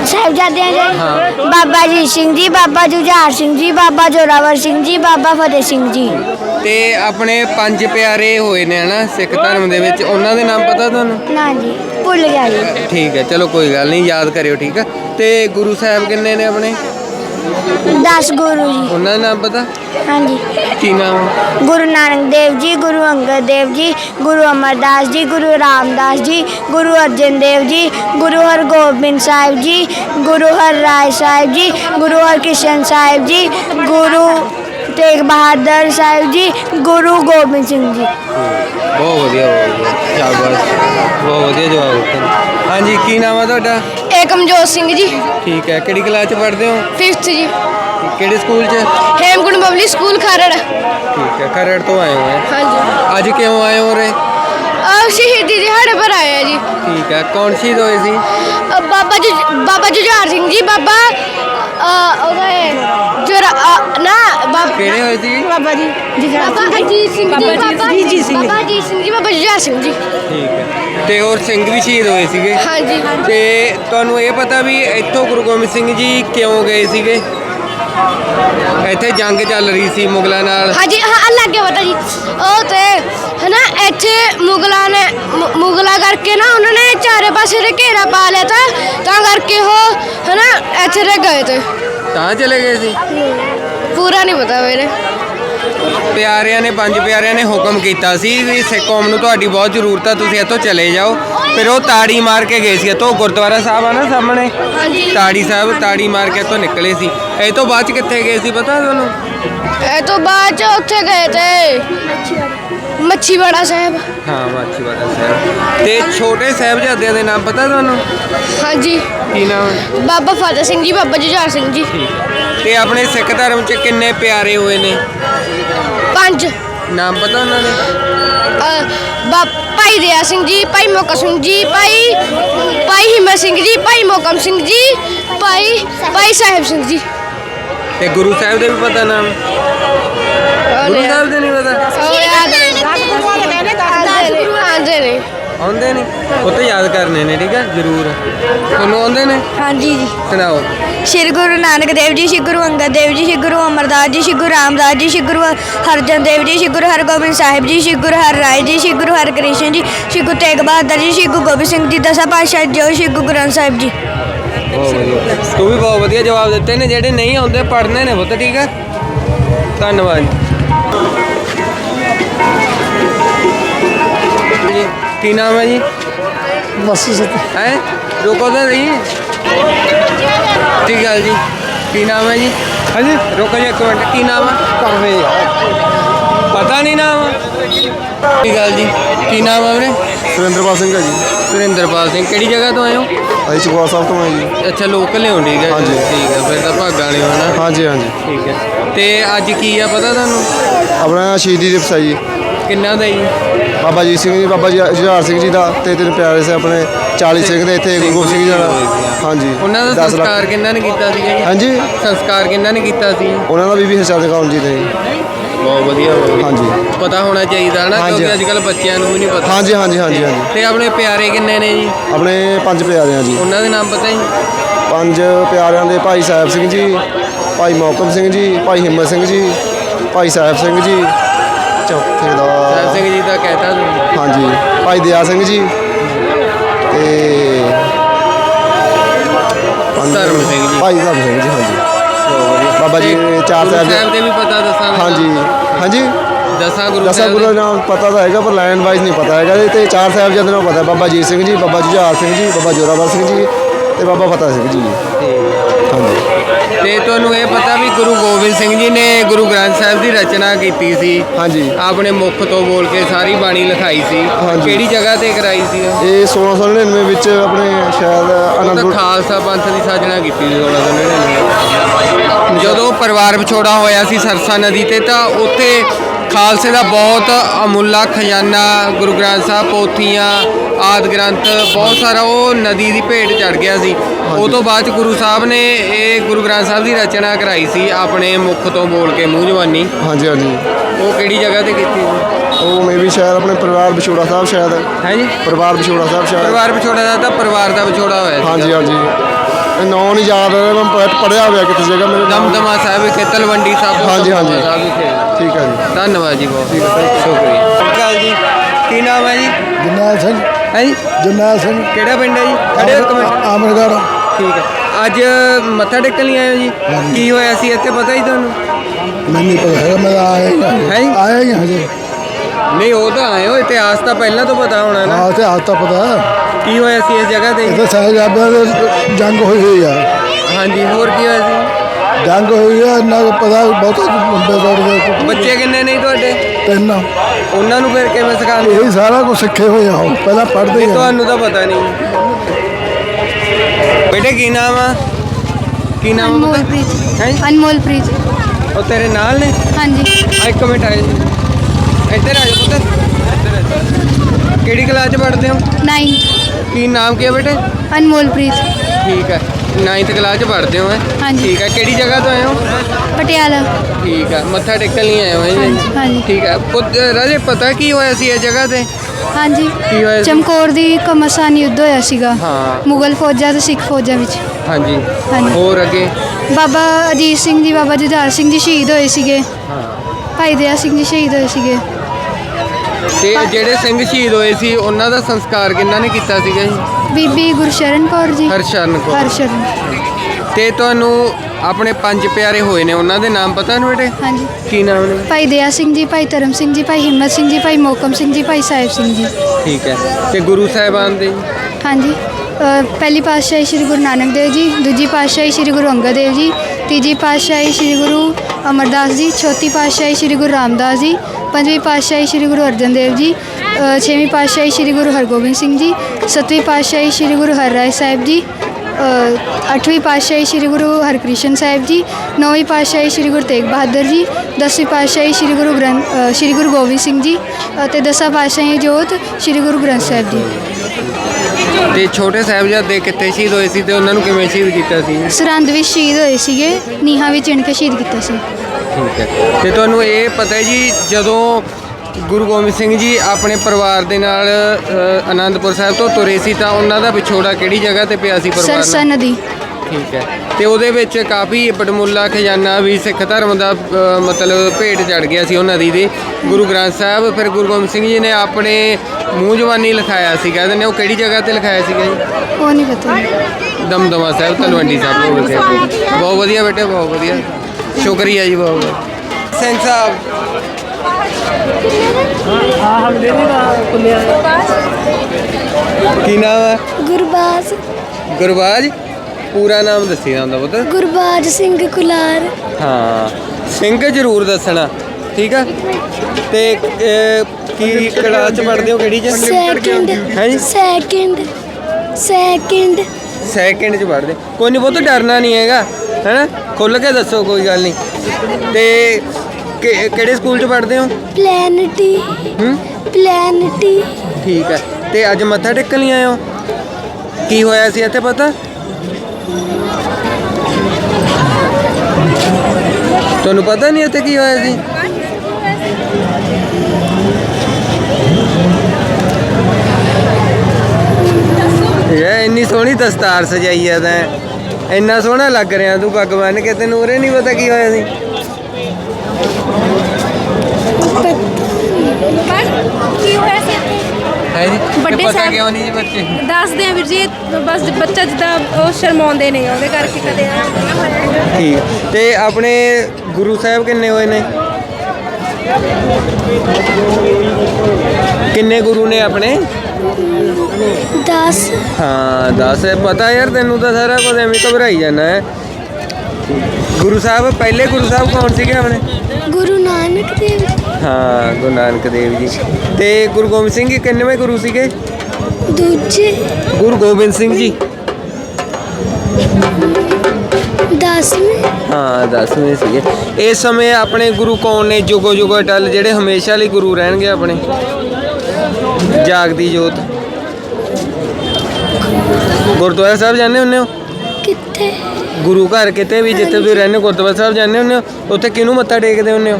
ਸਾਹਿਬਜ਼ਾਦਿਆਂ ਹਾਂ। ਦੇ। ਬਾਬਾ ਜੀ ਸਿੰਘ ਜੀ ਬਾਬਾ ਜੁਝਾਰ ਸਿੰਘ ਜੀ ਬਾਬਾ ਜੋਰਾਵਰ ਸਿੰਘ ਜੀ ਬਾਬਾ ਫਤਿਹ ਸਿੰਘ ਜੀ। ਤੇ ਆਪਣੇ ਪੰਜ ਪਿਆਰੇ ਹੋਏ ਨੇ ਹਨਾ ਸਿੱਖ ਧਰਮ ਦੇ ਵਿੱਚ। ਉਹਨਾਂ ਦੇ ਨਾਮ ਪਤਾ ਤੁਹਾਨੂੰ? ਨਾ ਜੀ। ਭੁੱਲ ਗਿਆ ਜੀ। ਠੀਕ ਹੈ ਚਲੋ ਕੋਈ ਗੱਲ ਨਹੀਂ ਯਾਦ ਕਰਿਓ ਠੀਕ ਹੈ। ਤੇ ਗੁਰੂ ਸਾਹਿਬ ਕਿੰਨੇ ਨੇ ਆਪਣੇ? 10 ਗੁਰੂ ਜੀ। ਉਹਨਾਂ ਦਾ ਨਾਮ ਪਤਾ? ਹਾਂਜੀ। ਕੀ ਨਾਮ? ਗੁਰੂ ਨਾਨਕ ਦੇਵ ਜੀ ਗੁਰੂ ਅੰਗਦ ਦੇਵ ਜੀ ਗੁਰੂ ਅਮਰਦਾਸ ਜੀ ਗੁਰੂ ਰਾਮਦਾਸ ਜੀ ਗੁਰੂ ਅਰਜਨ ਦੇਵ ਜੀ ਗੁਰੂ ਹਰਗੋਬਿੰਦ ਸਾਹਿਬ ਜੀ ਗੁਰੂ ਹਰਰਾਏ ਸਾਹਿਬ ਜੀ ਗੁਰੂ ਹਰਕ੍ਰਿਸ਼ਨ ਸਾਹਿਬ ਜੀ ਗੁਰੂ ਤੇਗ ਬਹਾਦਰ ਸਾਹਿਬ ਜੀ ਗੁਰੂ ਗੋਬਿੰਦ ਸਿੰਘ ਜੀ। ਬਹੁਤ ਵਧੀਆ ਬਹੁਤ ਵਧੀਆ। ਬਹੁਤ ਵਧੀਆ ਜਵਾਬ ਦਿੱਤਾ। ਹਾਂਜੀ ਕੀ ਨਾਮ ਆ ਤੁਹਾਡਾ? ਏਕਮਜੋਤ ਸਿੰਘ ਜੀ। ਠੀਕ ਹੈ। ਕਿਹੜੀ ਕਲਾਸ ਚ ਪੜ੍ਹਦੇ ਹੋ? 5th ਜੀ। ਕਿਹੜੇ ਸਕੂਲ ਚ? Hemkund Public School Kharar. ਠੀਕ ਹੈ। ਖਰੜ ਤੋਂ ਆਏ ਹੋ ਹਾਂਜੀ। ਅੱਜ ਕਿਉਂ ਆਏ ਹੋ ਰੇ ਆ ਸ਼ਹੀਦੀ ਦਿਹਾੜੇ ਪਰ ਆਇਆ ਜੀ। ਠੀਕ ਹੈ। ਕੌਣ ਸ਼ਹੀਦ ਹੋਏ ਸੀ? ਬਾਬਾ ਜੀ ਬਾਬਾ ਜੁਝਾਰ ਸਿੰਘ ਜੀ ਬਾਬਾ ਉਹਦਾ ਕਿਹੜੇ ਹੋਏ ਸੀ? ਬਾਬਾ ਜੀ ਜੁਝਾਰ ਬਾਬਾ ਸਿੰਘ ਅਜੀਤ ਸਿੰਘ ਜੀ ਬਾਬਾ ਜੀ ਜੀ ਸਿੰਘ ਬਾਬਾ ਅਜੀਤ ਸਿੰਘ ਜੀ ਬਾਬਾ ਜੁਝਾਰ ਸਿੰਘ ਜੀ। ਠੀਕ ਹੈ। ਤੇ ਹੋਰ ਸਿੰਘ ਵੀ ਸ਼ਹੀਦ ਹੋਏ ਸੀਗੇ। ਹਾਂਜੀ ਤੇ ਤੁਹਾਨੂੰ ਇਹ ਪਤਾ ਵੀ ਇੱਥੋਂ ਗੁਰੂ ਗੋਬਿੰਦ ਸਿੰਘ ਜੀ ਕਿਉਂ ਗਏ ਸੀਗੇ? ਇੱਥੇ ਜੰਗ ਚੱਲ ਰਹੀ ਸੀ ਮੁਗਲਾਂ ਨਾਲ। ਹਾਂਜੀ ਹਾਂ ਅੱਲਾਹ ਕੇ ਪਤਾ ਜੀ। ਉਹ ਤੇ ਹਨਾ ਇੱਥੇ ਮੁਗਲਾਂ ਨੇ ਮੁ- ਮੁਗਲਾਂ ਕਰਕੇ ਨਾ ਉਹਨਾਂ ਨੇ ਚਾਰੇ ਪਾਸੇ ਦੇ ਘੇਰਾ ਪਾ ਲਿਆ ਤਾਂ ਤਾਂ ਕਰਕੇ ਉਹ ਹਨਾ ਇੱਥੇ ਦੇ ਗਏ ਤੇ। ਤਾਂ ਚਲੇ ਗਏ ਸੀ? ਪੂਰਾ ਨਹੀਂ ਪਤਾ ਮੇਰੇ। ਪਿਆਰਿਆਂ ਨੇ ਪੰਜ ਪਿਆਰਿਆਂ ਨੇ ਹੁਕਮ ਕੀਤਾ ਸੀ ਵੀ ਸਿੱਖ ਕੌਮ ਨੂੰ ਤੁਹਾਡੀ ਬਹੁਤ ਜ਼ਰੂਰਤ ਆ ਤੁਸੀਂ ਇੱਥੋਂ ਚਲੇ ਜਾਓ। ਫਿਰ ਉਹ ਤਾੜੀ ਮਾਰ ਕੇ ਗਏ ਸੀ ਇੱਥੋਂ ਗੁਰਦੁਆਰਾ ਸਾਹਿਬ ਆ ਨਾ ਸਾਹਮਣੇ। ਤਾੜੀ ਸਾਹਿਬ ਤਾੜੀ ਮਾਰ ਕੇ ਇੱਥੋਂ ਨਿਕਲੇ ਸੀ। ਇਹ ਤੋਂ ਬਾਅਦ ਚ ਕਿੱਥੇ ਗਏ ਸੀ ਪਤਾ ਤੁਹਾਨੂੰ? ਇਹ ਤੋਂ ਬਾਅਦ ਚ ਉੱਥੇ ਗਏ ਤੇ ਮੱਛੀਵਾੜਾ ਸਾਹਿਬ। ਹਾਂ ਮਾਛੀਵਾੜਾ ਸਾਹਿਬ। ਤੇ ਛੋਟੇ ਸਾਹਿਬਜ਼ਾਦਿਆਂ ਦੇ ਨਾਮ ਪਤਾ ਤੁਹਾਨੂੰ? ਹਾਂਜੀ। ਕੀ ਨਾਮ? ਹੈ? ਬਾਬਾ ਫਤਿਹ ਸਿੰਘ ਜੀ ਬਾਬਾ ਜੁਝਾਰ ਸਿੰਘ ਜੀ। ਤੇ ਆਪਣੇ ਸਿੱਖ ਧਰਮ ਚ ਕਿੰਨੇ ਪਿਆਰੇ ਹੋਏ ਨੇ? ਪੰਜ। ਨਾਮ ਪਤਾ ਉਹਨਾਂ ਦੇ? ਅ, ਬਾ ਭਾਈ ਦਇਆ ਸਿੰਘ ਜੀ ਭਾਈ ਮੋਕਾ ਸਿੰਘ ਜੀ ਭਾਈ ਭਾਈ ਹਿੰਮਤ ਸਿੰਘ ਜੀ ਭਾਈ ਮੋਕਮ ਸਿੰਘ ਜੀ ਭਾਈ ਭਾਈ ਸਾਹਿਬ ਸਿੰਘ ਜੀ। ਤੇ ਗੁਰੂ ਸਾਹਿਬ ਦੇ ਵੀ ਪਤਾ ਨਾਮ ਗੁਰੂ ਸਾਹਿਬ ਦੇ ਨਹੀਂ ਪਤਾ ਨੇ ਨੇ ਆਉਂਦੇ ਉਹ ਤਾਂ ਯਾਦ ਕਰਨੇ ਨੇ ਠੀਕ ਹੈ ਜ਼ਰੂਰ ਤੁਹਾਨੂੰ ਆਉਂਦੇ ਨੇ ਹਾਂਜੀ ਜੀ ਸੁਣਾਓ ਸ਼੍ਰੀ ਗੁਰੂ ਨਾਨਕ ਦੇਵ ਜੀ ਸ਼੍ਰੀ ਗੁਰੂ ਅੰਗਦ ਦੇਵ ਜੀ ਸ਼੍ਰੀ ਗੁਰੂ ਅਮਰਦਾਸ ਜੀ ਸ਼੍ਰੀ ਗੁਰੂ ਰਾਮਦਾਸ ਜੀ ਸ਼੍ਰੀ ਗੁਰੂ ਹਰਜਨ ਦੇਵ ਜੀ ਸ਼੍ਰੀ ਗੁਰੂ ਹਰਗੋਬਿੰਦ ਸਾਹਿਬ ਜੀ ਸ਼੍ਰੀ ਗੁਰੂ ਹਰਿਰਾਏ ਜੀ ਸ਼੍ਰੀ ਗੁਰੂ ਹਰਕ੍ਰਿਸ਼ਨ ਜੀ ਸ਼੍ਰੀ ਗੁਰੂ ਤੇਗ ਬਹਾਦਰ ਜੀ ਸ਼੍ਰੀ ਗੁਰੂ ਗੋਬਿੰਦ ਸਿੰਘ ਜੀ ਦਸਾਂ ਪਾਤਸ਼ਾਹ ਜੋ ਸ਼੍ਰੀ ਗੁਰੂ ਗ੍ਰੰਥ ਸਾਹਿਬ ਜੀ ਬਹੁਤ ਵਧੀਆ। ਤੂੰ ਵੀ ਬਹੁਤ ਵਧੀਆ ਜਵਾਬ ਦਿੱਤੇ ਨੇ ਜਿਹੜੇ ਨਹੀਂ ਆਉਂਦੇ ਪੜ੍ਹਨੇ ਨੇ ਪੁੱਤ ਠੀਕ ਹੈ ਧੰਨਵਾਦ ਜੀ। ਕੀ ਨਾਮ ਹੈ ਜੀ? ਬਸ ਹੈ? ਰੁਕੋ ਤਾਂ ਰਹੀ ਠੀਕ ਗੱਲ ਜੀ? ਕੀ ਨਾਮ ਹੈ ਜੀ? ਹਾਂਜੀ। ਰੁਕੋ ਜੀ ਇੱਕ ਮਿੰਟ ਕੀ ਨਾਮ ਹੈ ਕਰਵੇ ਪਤਾ ਨਹੀਂ ਨਾਮ ਕੀ ਗੱਲ ਜੀ? ਕੀ ਨਾਮ ਹੈ ਵੀਰੇ? ਸੁਰਿੰਦਰਪਾਲ ਸਿੰਘ ਹੈ ਜੀ। ਸੁਰਿੰਦਰਪਾਲ ਸਿੰਘ ਕਿਹੜੀ ਜਗ੍ਹਾ ਤੋਂ ਆਏ ਹੋ? ਅਸੀਂ ਚਕਵਾ ਸਾਹਿਬ ਤੋਂ ਜੀ। ਅੱਛਾ ਲੋਕਲ ਹੋ ਠੀਕ ਹੈ ਹਾਂਜੀ। ਠੀਕ ਹੈ ਫਿਰ ਤਾਂ ਭਾਗਾਂ ਵਾਲੇ ਹੋ ਨਾ। ਹਾਂਜੀ ਹਾਂਜੀ। ਠੀਕ ਹੈ ਤੇ ਅੱਜ ਕੀ ਆ ਪਤਾ ਤੁਹਾਨੂੰ? ਆਪਣਾ ਸ਼ਹੀਦੀ ਦਿਵਸ ਹੈ ਜੀ। ਕਿੰਨਾ ਦਾ ਜੀ? ਬਾਬਾ ਜੀ ਸਿੰਘ ਜੀ ਬਾਬਾ ਜੀ ਜੁਝਾਰ ਸਿੰਘ ਜੀ ਦਾ ਤੇ ਤਿੰਨ ਪਿਆਰੇ ਸੇ ਆਪਣੇ 40 ਸਿੰਘ ਦੇ ਇੱਥੇ ਗੁਰੂ ਗੋਬਿੰਦ ਸਿੰਘ ਜੀ ਦਾ। ਹਾਂਜੀ। ਉਹਨਾਂ ਦਾ 10 ਲੱਖ। ਸੰਸਕਾਰ ਕਿੰਨਾ ਨੇ ਕੀਤਾ ਸੀ ਹਾਂਜੀ। ਸੰਸਕਾਰ ਕਿੰਨਾ ਨੇ ਕੀਤਾ ਸੀ? ਉਹਨਾਂ ਦਾ ਬੀਬੀ ਹਰਚੰਦ ਕੌਰ ਜੀ ਦੇ। ਬਹੁਤ ਵਧੀਆ ਹਾਂਜੀ। ਪਤਾ ਹੋਣਾ ਚਾਹੀਦਾ ਨਾ ਹਾਂਜੀ। ਕਿਉਂਕਿ ਅੱਜ ਕੱਲ ਬੱਚਿਆਂ ਨੂੰ ਵੀ ਨਹੀਂ ਪਤਾ। ਹਾਂਜੀ ਹਾਂਜੀ ਹਾਂਜੀ ਹਾਂਜੀ। ਤੇ ਆਪਣੇ ਪਿਆਰੇ ਕਿੰਨੇ ਨੇ ਜੀ? ਆਪਣੇ ਪੰਜ ਪਿਆਰੇ ਆ ਜੀ। ਉਹਨਾਂ ਦੇ ਨਾਮ ਪਤਾ ਜੀ? ਪੰਜ ਪਿਆਰਿਆਂ ਦੇ ਭਾਈ ਸਾਹਿਬ ਸਿੰਘ ਜੀ ਭਾਈ ਮੌਕਮ ਸਿੰਘ ਜੀ ਭਾਈ ਹਿੰਮਤ ਸਿੰਘ ਜੀ ਭਾਈ ਸਾਹਿਬ ਸਿੰਘ ਜੀ ਚੌਥੇ ਦਾ ਸਾਹਿਬ ਸਿੰਘ ਜੀ ਦਾ ਕਹਿਤਾ ਤੁਸੀਂ ਹਾਂਜੀ ਭਾਈ ਦਿਆ ਸਿੰਘ ਜੀ ਤੇ ਪੰਜ- ਧਰਮ ਸਿੰਘ ਜੀ। ਭਾਈ ਧਰਮ ਸਿੰਘ ਜੀ ਹਾਂਜੀ। ਬਾਬਾ ਜੀ ਚਾਰ ਗੁਰੂ ਸਾਹਿਬ ਸਾਹਿਬ ਦੇ ਵੀ ਪਤਾ ਦੱਸਾਂ ਹਾਂਜੀ ਹਾਂਜੀ। ਦਸਾਂ ਗੁਰੂ ਦਸਾਂ ਸਾਹਿਬ ਗੁਰੂ ਦੇ- ਨਾਮ ਪਤਾ ਤਾਂ ਹੈਗਾ ਪਰ ਲਾਈਨ ਵਾਈਜ਼ ਨਹੀਂ ਪਤਾ ਹੈਗਾ। ਤੇ ਚਾਰ ਸਾਹਿਬ ਜਦ ਨੂੰ ਪਤਾ ਬਾਬਾ ਜੀਤ ਸਿੰਘ ਜੀ ਬਾਬਾ ਜੁਝਾਰ ਸਿੰਘ ਜੀ ਬਾਬਾ ਜੋਰਾਵਰ ਸਿੰਘ ਜੀ ਤੇ ਬਾਬਾ ਫਤਿਹ ਸਿੰਘ ਜੀ। ਹਾਂਜੀ। ਤੇ ਤੁਹਾਨੂੰ ਇਹ ਪਤਾ ਵੀ ਗੁਰੂ ਗੋਬਿੰਦ ਸਿੰਘ ਜੀ ਨੇ ਗੁਰੂ ਗ੍ਰੰਥ ਸਾਹਿਬ ਦੀ ਰਚਨਾ ਕੀਤੀ ਸੀ ਹਾਂਜੀ ਆਪਣੇ ਮੁਖ ਤੋਂ ਬੋਲ ਕੇ ਸਾਰੀ ਬਾਣੀ ਲਿਖਾਈ ਸੀ ਹਾਂਜੀ। ਕਿਹੜੀ ਜਗ੍ਹਾ ਤੇ ਕਰਾਈ ਸੀ ਉਹ? ਇਹ 1699 ਵਿੱਚ ਆਪਣੇ ਸ਼ਾਇਦ ਉਹ ਤਾਂ ਅਨੰਦਪੁਰ ਖਾਲਸਾ ਪੰਥ ਦੀ ਸਾਜਣਾ ਕੀਤੀ ਸੀ 1699 ਜਦੋਂ ਪਰਿਵਾਰ ਵਿਛੋੜਾ ਹੋਇਆ ਸੀ ਸਰਸਾ ਨਦੀ ਤੇ ਤਾਂ ਉੱਥੇ ਖਾਲਸੇ ਦਾ ਬਹੁਤ ਅਮੁੱਲਾ ਖਜ਼ਾਨਾ ਗੁਰੂ ਗ੍ਰੰਥ ਸਾਹਿਬ ਪੋਥੀਆਂ ਆਦ ਗ੍ਰੰਥ ਬਹੁਤ ਸਾਰਾ ਉਹ ਨਦੀ ਦੀ ਭੇਟ ਚੜ ਗਿਆ ਸੀ। ਉਹ ਤੋਂ ਬਾਅਦ ਚ ਗੁਰੂ ਸਾਹਿਬ ਨੇ ਇਹ ਗੁਰੂ ਗ੍ਰੰਥ ਸਾਹਿਬ ਦੀ ਰਚਨਾ ਕਰਾਈ ਸੀ ਆਪਣੇ ਮੁਖ ਤੋਂ ਬੋਲ ਕੇ ਮੂੰਹ ਜ਼ਬਾਨੀ ਹਾਂਜੀ ਹਾਂਜੀ। ਉਹ ਕਿਹੜੀ ਜਗ੍ਹਾ ਤੇ ਕੀਤੀ ਸੀ? ਉਹ ਮੇ ਵੀ ਸ਼ਾਇਦ ਆਪਣੇ ਪਰਿਵਾਰ ਵਿਛੋੜਾ ਸਾਹਿਬ ਸ਼ਾਇਦ। ਹੈ ਜੀ? ਪਰਿਵਾਰ ਵਿਛੋੜਾ ਸਾਹਿਬ ਸ਼ਾਇਦ। ਪਰਿਵਾਰ ਵਿਛੋੜਾ ਦਾ ਤਾਂ ਪਰਿਵਾਰ ਦਾ ਵਿਛੋੜਾ ਹੋਇਆ ਹਾਂਜੀ ਹਾਂਜੀ। ਇਹ ਨਾਂ ਨਹੀਂ ਯਾਦ ਆ ਰਿਹਾ ਮੈਂ ਪੜਿਆ ਹੋਇਆ ਕਿਤੇ ਜਗ੍ਹਾ ਮੇਰੇ ਨਾਮ ਦਮਦਮਾ ਸਾਹਿਬ ਵਿਖੇ ਤਲਵੰਡੀ ਸਾਹਿਬ ਹਾਂਜੀ, ਹਾਂਜੀ। ਠੀਕ ਹੈ ਜੀ। ਧੰਨਵਾਦ ਜੀ ਬਹੁਤ। ਸ਼ੁਕਰੀਆ। ਕਾਲ ਜੀ? ਕੀ ਨਾਮ ਹੈ ਜੀ? ਜਰਨੈਲ ਸਿੰਘ। ਹੈ ਜੀ? ਜਰਨੈਲ ਸਿੰਘ। ਕਿਹੜਾ ਪਿੰਡ ਹੈ ਜੀ? ਖੜੇ ਹੋ ਇੱਕ ਮਿੰਟ। ਆਮਰਗੜ ਠੀਕ ਹੈ ਅੱਜ ਮੱਥਾ ਟੇਕਣ ਲਈ ਆਏ ਹੋ ਜੀ? ਕੀ ਹੋਇਆ ਸੀ ਇੱਥੇ? ਪਤਾ ਹੀ ਤੁਹਾਨੂੰ? ਮੈਨੂੰ ਨਹੀਂ ਪਤਾ ਹੈਗਾ ਮੈਂ ਆਇਆ ਹੀ ਹਾਂ ਹੈਂ ਜੀ? ਆਇਆ ਹੀ ਹਾਂ ਹਜੇ। ਨਹੀਂ ਉਹ ਤਾਂ ਆਏ ਹੋ ਇਤਿਹਾਸ ਤਾਂ ਪਹਿਲਾਂ ਤੋਂ ਪਤਾ ਹੋਣਾ ਨਾ। ਹਾਂ ਤੇ ਹੱਥ ਤਾਂ ਪਤਾ। ਹੈ ਕੀ ਹੋਇਆ ਸੀ ਇਸ ਜਗ੍ਹਾ ਤੇ? ਇੱਥੇ ਸਾਹਿਬਾਂ ਦੇ ਜੰਗ ਹੋਈ ਹੋਈ ਆ। ਹਾਂਜੀ ਹੋਰ ਕੀ ਹੋਇਆ ਸੀ? ਜੰਗ ਹੋਈ ਆ ਕੁ ਪਤਾ ਬਹੁਤ ਲੰਬੇ ਦੌੜ ਦੇ ਬੱਚੇ ਕਿੰਨੇ ਨਹੀਂ ਤੁਹਾਡੇ? ਤਿੰਨ। ਉਹਨਾਂ ਨੂੰ ਫਿਰ ਕਿਵੇਂ ਸਿਖਾਉਂਦੇ? ਇਹ ਸਾਰਾ ਕੁਝ ਸਿੱਖੇ ਹੋਏ ਆ ਉਹ ਪਹਿਲਾਂ ਪੜ੍ਹਦੇ ਆ। ਤੁਹਾਨੂੰ ਤਾਂ ਪਤਾ ਨਹੀਂ। ਬੇਟੇ ਕੀ ਨਾਮ ਆ? ਕੀ ਨਾਮ ਆ ਅਨਮੋਲਪ੍ਰੀਤ। ਹੈ? ਅਨਮੋਲਪ੍ਰੀਤ। ਉਹ ਤੇਰੇ ਨਾਲ ਨੇ? ਹਾਂਜੀ। ਆ ਇੱਕ ਮਿੰਟ ਆਏ। ਜੀ ਇੱਧਰ ਆ ਜਾਓ ਪੁੱਤ। ਕਿਹੜੀ ਕਲਾਸ ਚ ਪੜ੍ਹਦੇ ਹੋ? 9 ਕੀ ਨਾਮ ਕੀ ਹੈ ਬੇਟੇ? ਅਨਮੋਲਪ੍ਰੀਤ। ਠੀਕ ਹੈ 9th ਕਲਾਸ ਚ ਪੜ੍ਹਦੇ ਹੋ ਹੈਂ? ਹਾਂਜੀ। ਠੀਕ ਹੈ ਕਿਹੜੀ ਜਗ੍ਹਾ ਤੋਂ ਆਏ ਹੋ? ਪਟਿਆਲਾ। ਠੀਕ ਹੈ ਮੱਥਾ ਟੇਕਣ ਲਈ ਆਏ ਹੋ ਹੈਂ ਜੀ ਹਾਂਜੀ, ਹਾਂਜੀ। ਠੀਕ ਹੈ ਪੁੱਤ ਰਾਜੇ ਪਤਾ ਕੀ ਹੋਇਆ ਸੀ ਇਹ ਜਗ੍ਹਾ ਤੇ? ਹਾਂਜੀ। ਕੀ ਹੋਇਆ ਸੀ? ਚਮਕੌਰ ਦੀ ਕਮਸਾਨ ਯੁੱਧ ਹੋਇਆ ਸੀਗਾ। ਹਾਂ। ਮੁਗਲ ਫੌਜਾਂ ਤੇ ਸਿੱਖ ਫੌਜਾਂ ਵਿੱਚ। ਹਾਂਜੀ। ਹਾਂਜੀ। ਹੋਰ ਅੱਗੇ? ਬਾਬਾ ਅਜੀਤ ਸਿੰਘ ਜੀ ਬਾਬਾ ਜੁਝਾਰ ਸਿੰਘ ਜੀ ਸ਼ਹੀਦ ਹੋਏ ਸੀਗੇ। ਹਾਂ। ਭਾਈ ਦਇਆ ਸਿੰਘ ਜੀ ਸ਼ਹੀਦ ਹੋਏ ਸੀਗੇ। ਤੇ ਜਿਹੜੇ ਸਿੰਘ ਸ਼ਹੀਦ ਹੋਏ ਸੀ ਉਹਨਾਂ ਦਾ ਸੰਸਕਾਰ ਕਿੰਨਾਂ ਨੇ ਕੀਤਾ ਸੀਗਾ ਜੀ? ਬੀਬੀ ਗੁਰਸ਼ਰਨ ਕੌਰ ਜੀ। ਹਰਸ਼ਰਨ ਕੌਰ। ਹਰਸ਼ਰਨ। ਤੇ ਤੁਹਾਨੂੰ ਆਪਣੇ ਪੰਜ ਪਿਆਰੇ ਹੋਏ ਨੇ ਉਹਨਾਂ ਦੇ ਨਾਮ ਪਤਾ ਨੇ ਬੇਟੇ? ਹਾਂਜੀ। ਕੀ ਨਾਮ ਨੇ? ਭਾਈ ਦਇਆ ਸਿੰਘ ਜੀ ਭਾਈ ਧਰਮ ਸਿੰਘ ਜੀ ਭਾਈ ਹਿੰਮਤ ਸਿੰਘ ਜੀ ਭਾਈ ਮੋਕਮ ਸਿੰਘ ਜੀ ਭਾਈ ਸਾਹਿਬ ਸਿੰਘ ਜੀ। ਠੀਕ ਹੈ। ਤੇ ਗੁਰੂ ਸਾਹਿਬਾਨ ਦੇ? ਹਾਂਜੀ। ਅ, ਪਹਿਲੀ ਪਾਤਸ਼ਾਹੀ ਸ੍ਰੀ ਗੁਰੂ ਨਾਨਕ ਦੇਵ ਜੀ ਦੂਜੀ ਪਾਤਸ਼ਾਹੀ ਸ੍ਰੀ ਗੁਰੂ ਅੰਗਦ ਦੇਵ ਜੀ ਤੀਜੀ ਪਾਤਸ਼ਾਹੀ ਸ੍ਰੀ ਗੁਰੂ ਅਮਰਦਾਸ ਜੀ ਚੌਥੀ ਪਾਤਸ਼ਾਹੀ ਸ੍ਰੀ ਗੁਰੂ ਰਾਮਦਾਸ ਜੀ ਪੰਜਵੀਂ ਪਾਤਸ਼ਾਹੀ ਸ੍ਰੀ ਗੁਰੂ ਅਰਜਨ ਦੇਵ ਜੀ ਛੇਵੀਂ ਪਾਤਸ਼ਾਹੀ ਸ੍ਰੀ ਗੁਰੂ ਹਰਗੋਬਿੰਦ ਸਿੰਘ ਜੀ ਸੱਤਵੀਂ ਪਾਤਸ਼ਾਹੀ ਸ੍ਰੀ ਗੁਰੂ ਹਰਰਾਏ ਸਾਹਿਬ ਜੀ ਅੱਠਵੀਂ ਪਾਤਸ਼ਾਹੀ ਸ੍ਰੀ ਗੁਰੂ ਹਰਕ੍ਰਿਸ਼ਨ ਸਾਹਿਬ ਜੀ ਨੌਵੀਂ ਪਾਤਸ਼ਾਹੀ ਸ੍ਰੀ ਗੁਰੂ ਤੇਗ ਬਹਾਦਰ ਜੀ ਦਸਵੀਂ ਪਾਤਸ਼ਾਹੀ ਸ੍ਰੀ ਗੁਰੂ ਗ੍ਰੰਥ ਸ੍ਰੀ ਗੁਰੂ ਗੋਬਿੰਦ ਸਿੰਘ ਜੀ ਅਤੇ ਦਸਾਂ ਪਾਤਸ਼ਾਹੀ ਜੋਤ ਸ੍ਰੀ ਗੁਰੂ ਗ੍ਰੰਥ ਸਾਹਿਬ ਜੀ। ਤੇ ਛੋਟੇ ਸਾਹਿਬਜ਼ਾਦੇ ਕਿੱਥੇ ਸ਼ਹੀਦ ਹੋਏ ਸੀ ਤੇ ਉਹਨਾਂ ਨੂੰ ਕਿਵੇਂ ਸ਼ਹੀਦ ਕੀਤਾ ਸੀ? ਸਰਹੰਦ ਵਿੱਚ ਸ਼ਹੀਦ ਹੋਏ ਸੀਗੇ ਨੀਹਾਂ ਵਿੱਚ ਚਿਣ ਕੇ ਸ਼ਹੀਦ ਕੀਤਾ ਸੀ। ਠੀਕ ਹੈ। ਤੇ ਤੁਹਾਨੂੰ ਇਹ ਪਤਾ ਹੈ ਜੀ ਜਦੋਂ ਗੁਰੂ ਗੋਬਿੰਦ ਸਿੰਘ ਜੀ ਆਪਣੇ ਪਰਿਵਾਰ ਦੇ ਨਾਲ ਅ, ਆਨੰਦਪੁਰ ਸਾਹਿਬ ਤੋਂ ਤੁਰੇ ਸੀ ਤਾਂ ਉਹਨਾਂ ਦਾ ਵਿਛੋੜਾ ਕਿਹੜੀ ਜਗ੍ਹਾ ਤੇ ਪਿਆ ਸੀ ਪਰਿਵਾਰ ਸਰਸਾ ਨਾਲ? ਨਦੀ। ਠੀਕ ਹੈ। ਤੇ ਉਹਦੇ ਵਿੱਚ ਕਾਫੀ ਬਟਮੁੱਲਾ ਖਜ਼ਾਨਾ ਵੀ ਸਿੱਖ ਧਰਮ ਦਾ ਅ, ਮਤਲਬ ਭੇਟ ਚੜ ਗਿਆ ਸੀ ਉਹ ਨਦੀ ਦੇ ਗੁਰੂ ਗ੍ਰੰਥ ਸਾਹਿਬ ਫਿਰ ਗੁਰੂ ਗੋਬਿੰਦ ਸਿੰਘ ਜੀ ਨੇ ਆਪਣੇ ਮੂੰਹ ਜ਼ਬਾਨੀ ਲਿਖਾਇਆ ਸੀ ਕਹਿੰਦੇ ਨੇ ਉਹ ਕਿਹੜੀ ਜਗ੍ਹਾ ਤੇ ਲਿਖਾਇਆ ਸੀਗਾ ਜੀ? ਉਹ ਨਹੀਂ ਪਤਾ। ਦਮਦਮਾ ਸਾਹਿਬ ਤਲਵੰਡੀ ਸਾਹਿਬ ਹੋ ਗਿਆ ਬਹੁਤ ਵਧੀਆ ਬੇਟੇ ਬਹੁਤ ਵਧੀਆ। ਸ਼ੁਕਰੀਆ ਜੀ ਬਹੁਤ ਬਹੁਤ। ਸਿੰਘ ਸਾਹਿਬ। ਕੀ ਨਾਮ ਹੈ? ਗੁਰਬਾਜ। ਗੁਰਬਾਜ? ਪੂਰਾ ਨਾਮ ਦੱਸੀ ਜਾਂਦਾ ਪੁੱਤ। ਗੁਰਬਾਜ ਸਿੰਘ ਕੁਲਾਰ। ਹਾਂ। ਸਿੰਘ ਜ਼ਰੂਰ ਦੱਸਣਾ। ਠੀਕ ਆ? ਤੇ ਅਹ, ਕੀ ਕਲਾਸ ਚ ਪੜ੍ਹਦੇ ਹੋ? ਕਿਹੜੀ ਚ? ਸੈਕਿੰਡ ਹੈ ਜੀ? ਸੈਕਿੰਡ ਸੈਕਿੰਡ ਸੈਕਿੰਡ ਚ ਪੜ੍ਹਦੇ। ਕੋਈ ਨਹੀਂ ਬਹੁਤ ਡਰਨਾ ਨਹੀਂ ਹੈਗਾ। ਹੈਨਾ ਖੁੱਲ ਕੇ ਦੱਸੋ ਕੋਈ ਗੱਲ ਨਹੀਂ। ਤੇ ਕਿ- ਕਿਹੜੇ ਸਕੂਲ ਚ ਪੜ੍ਹਦੇ ਹੋ? ਪਲੈਨਟੀ। ਹੂੰ? ਪਲੈਨਟੀ। ਠੀਕ ਹੈ। ਤੇ ਅੱਜ ਮੱਥਾ ਟੇਕਣ ਲਈ ਆਏ ਹੋ? ਕੀ ਹੋਇਆ ਸੀ ਇੱਥੇ ਪਤਾ? ਤੁਹਾਨੂੰ ਪਤਾ ਨਹੀਂ ਇੱਥੇ ਕੀ ਹੋਇਆ ਸੀ? ਇਹ ਇੰਨੀ ਸੋਹਣੀ ਦਸਤਾਰ ਸਜਾਈ ਆ ਤੈਂ। ਇੰਨਾ ਸੋਹਣਾ ਲੱਗ ਰਿਹਾ ਤੂੰ ਪੱਗ ਬੰਨ ਕੇ ਤੈਨੂੰ ਉਰੇ ਨਹੀਂ ਪਤਾ ਕੀ ਹੋਇਆ ਸੀ। ਕੀ ਹੋਇਆ ਸੀ? ਹੈ ਜੀ ਵੱਡੇ ਪਤਾ ਸਾਹਿਬ- ਕਿਉਂ ਨਹੀਂ ਜੀ ਬੱਚੇ? ਦੱਸਦੇ ਆ ਵੀਰ ਜੀ ਬਸ ਬੱਚਾ ਜਿੱਦਾਂ ਉਹ ਸ਼ਰਮਾਉਂਦੇ ਨੇ ਉਹਦੇ ਕਰਕੇ ਕਦੇ ਆ। ਠੀਕ। ਤੇ ਆਪਣੇ ਗੁਰੂ ਸਾਹਿਬ ਕਿੰਨੇ ਹੋਏ ਨੇ? ਕਿੰਨੇ ਗੁਰੂ ਨੇ ਆਪਣੇ? 10 ਹਾਂ ਦੱਸ। ਪਤਾ ਯਾਰ ਤੈਨੂੰ ਤਾਂ ਸਾਰਾ ਕੁਝ ਐਵੇਂ ਘਬਰਾਈ ਜਾਣਾ ਹੈ। ਗੁਰੂ ਸਾਹਿਬ ਪਹਿਲੇ ਗੁਰੂ ਸਾਹਿਬ ਕੌਣ ਸੀਗੇ ਆਪਣੇ? ਗੁਰੂ ਨਾਨਕ ਦੇਵ ਹਾਂ ਗੁਰੂ ਨਾਨਕ ਦੇਵ ਜੀ। ਤੇ ਗੁਰੂ ਗੋਬਿੰਦ ਸਿੰਘ ਜੀ ਕਿੰਨੇਵੇਂ ਗੁਰੂ ਸੀਗੇ? ਦੂਜੇ। ਗੁਰੂ ਗੋਬਿੰਦ ਸਿੰਘ ਜੀ। 10ਵੇਂ ਹਾਂ ਦਸਵੇਂ ਸੀਗੇ। ਇਸ ਸਮੇਂ ਆਪਣੇ ਗੁਰੂ ਕੌਣ ਨੇ? ਜੁਗੋ ਜੁਗੋ ਅਟਲ ਜਿਹੜੇ ਹਮੇਸ਼ਾ ਲਈ ਗੁਰੂ ਰਹਿਣਗੇ ਆਪਣੇ। ਜਾਗਦੀ ਜੋਤ। ਗੁਰਦੁਆਰਾ ਸਾਹਿਬ ਜਾਂਦੇ ਹੁੰਦੇ ਹੋ? ਕਿੱਥੇ? ਗੁਰੂ ਘਰ ਕਿਤੇ ਵੀ ਜਿੱਥੇ ਤੁਸੀਂ ਰਹਿੰਦੇ ਹੋ ਗੁਰਦੁਆਰਾ ਸਾਹਿਬ ਜਾਂਦੇ ਹੁੰਦੇ ਹੋ ਉੱਥੇ ਕਿਹਨੂੰ ਮੱਥਾ ਟੇਕਦੇ ਹੁੰਦੇ ਹੋ?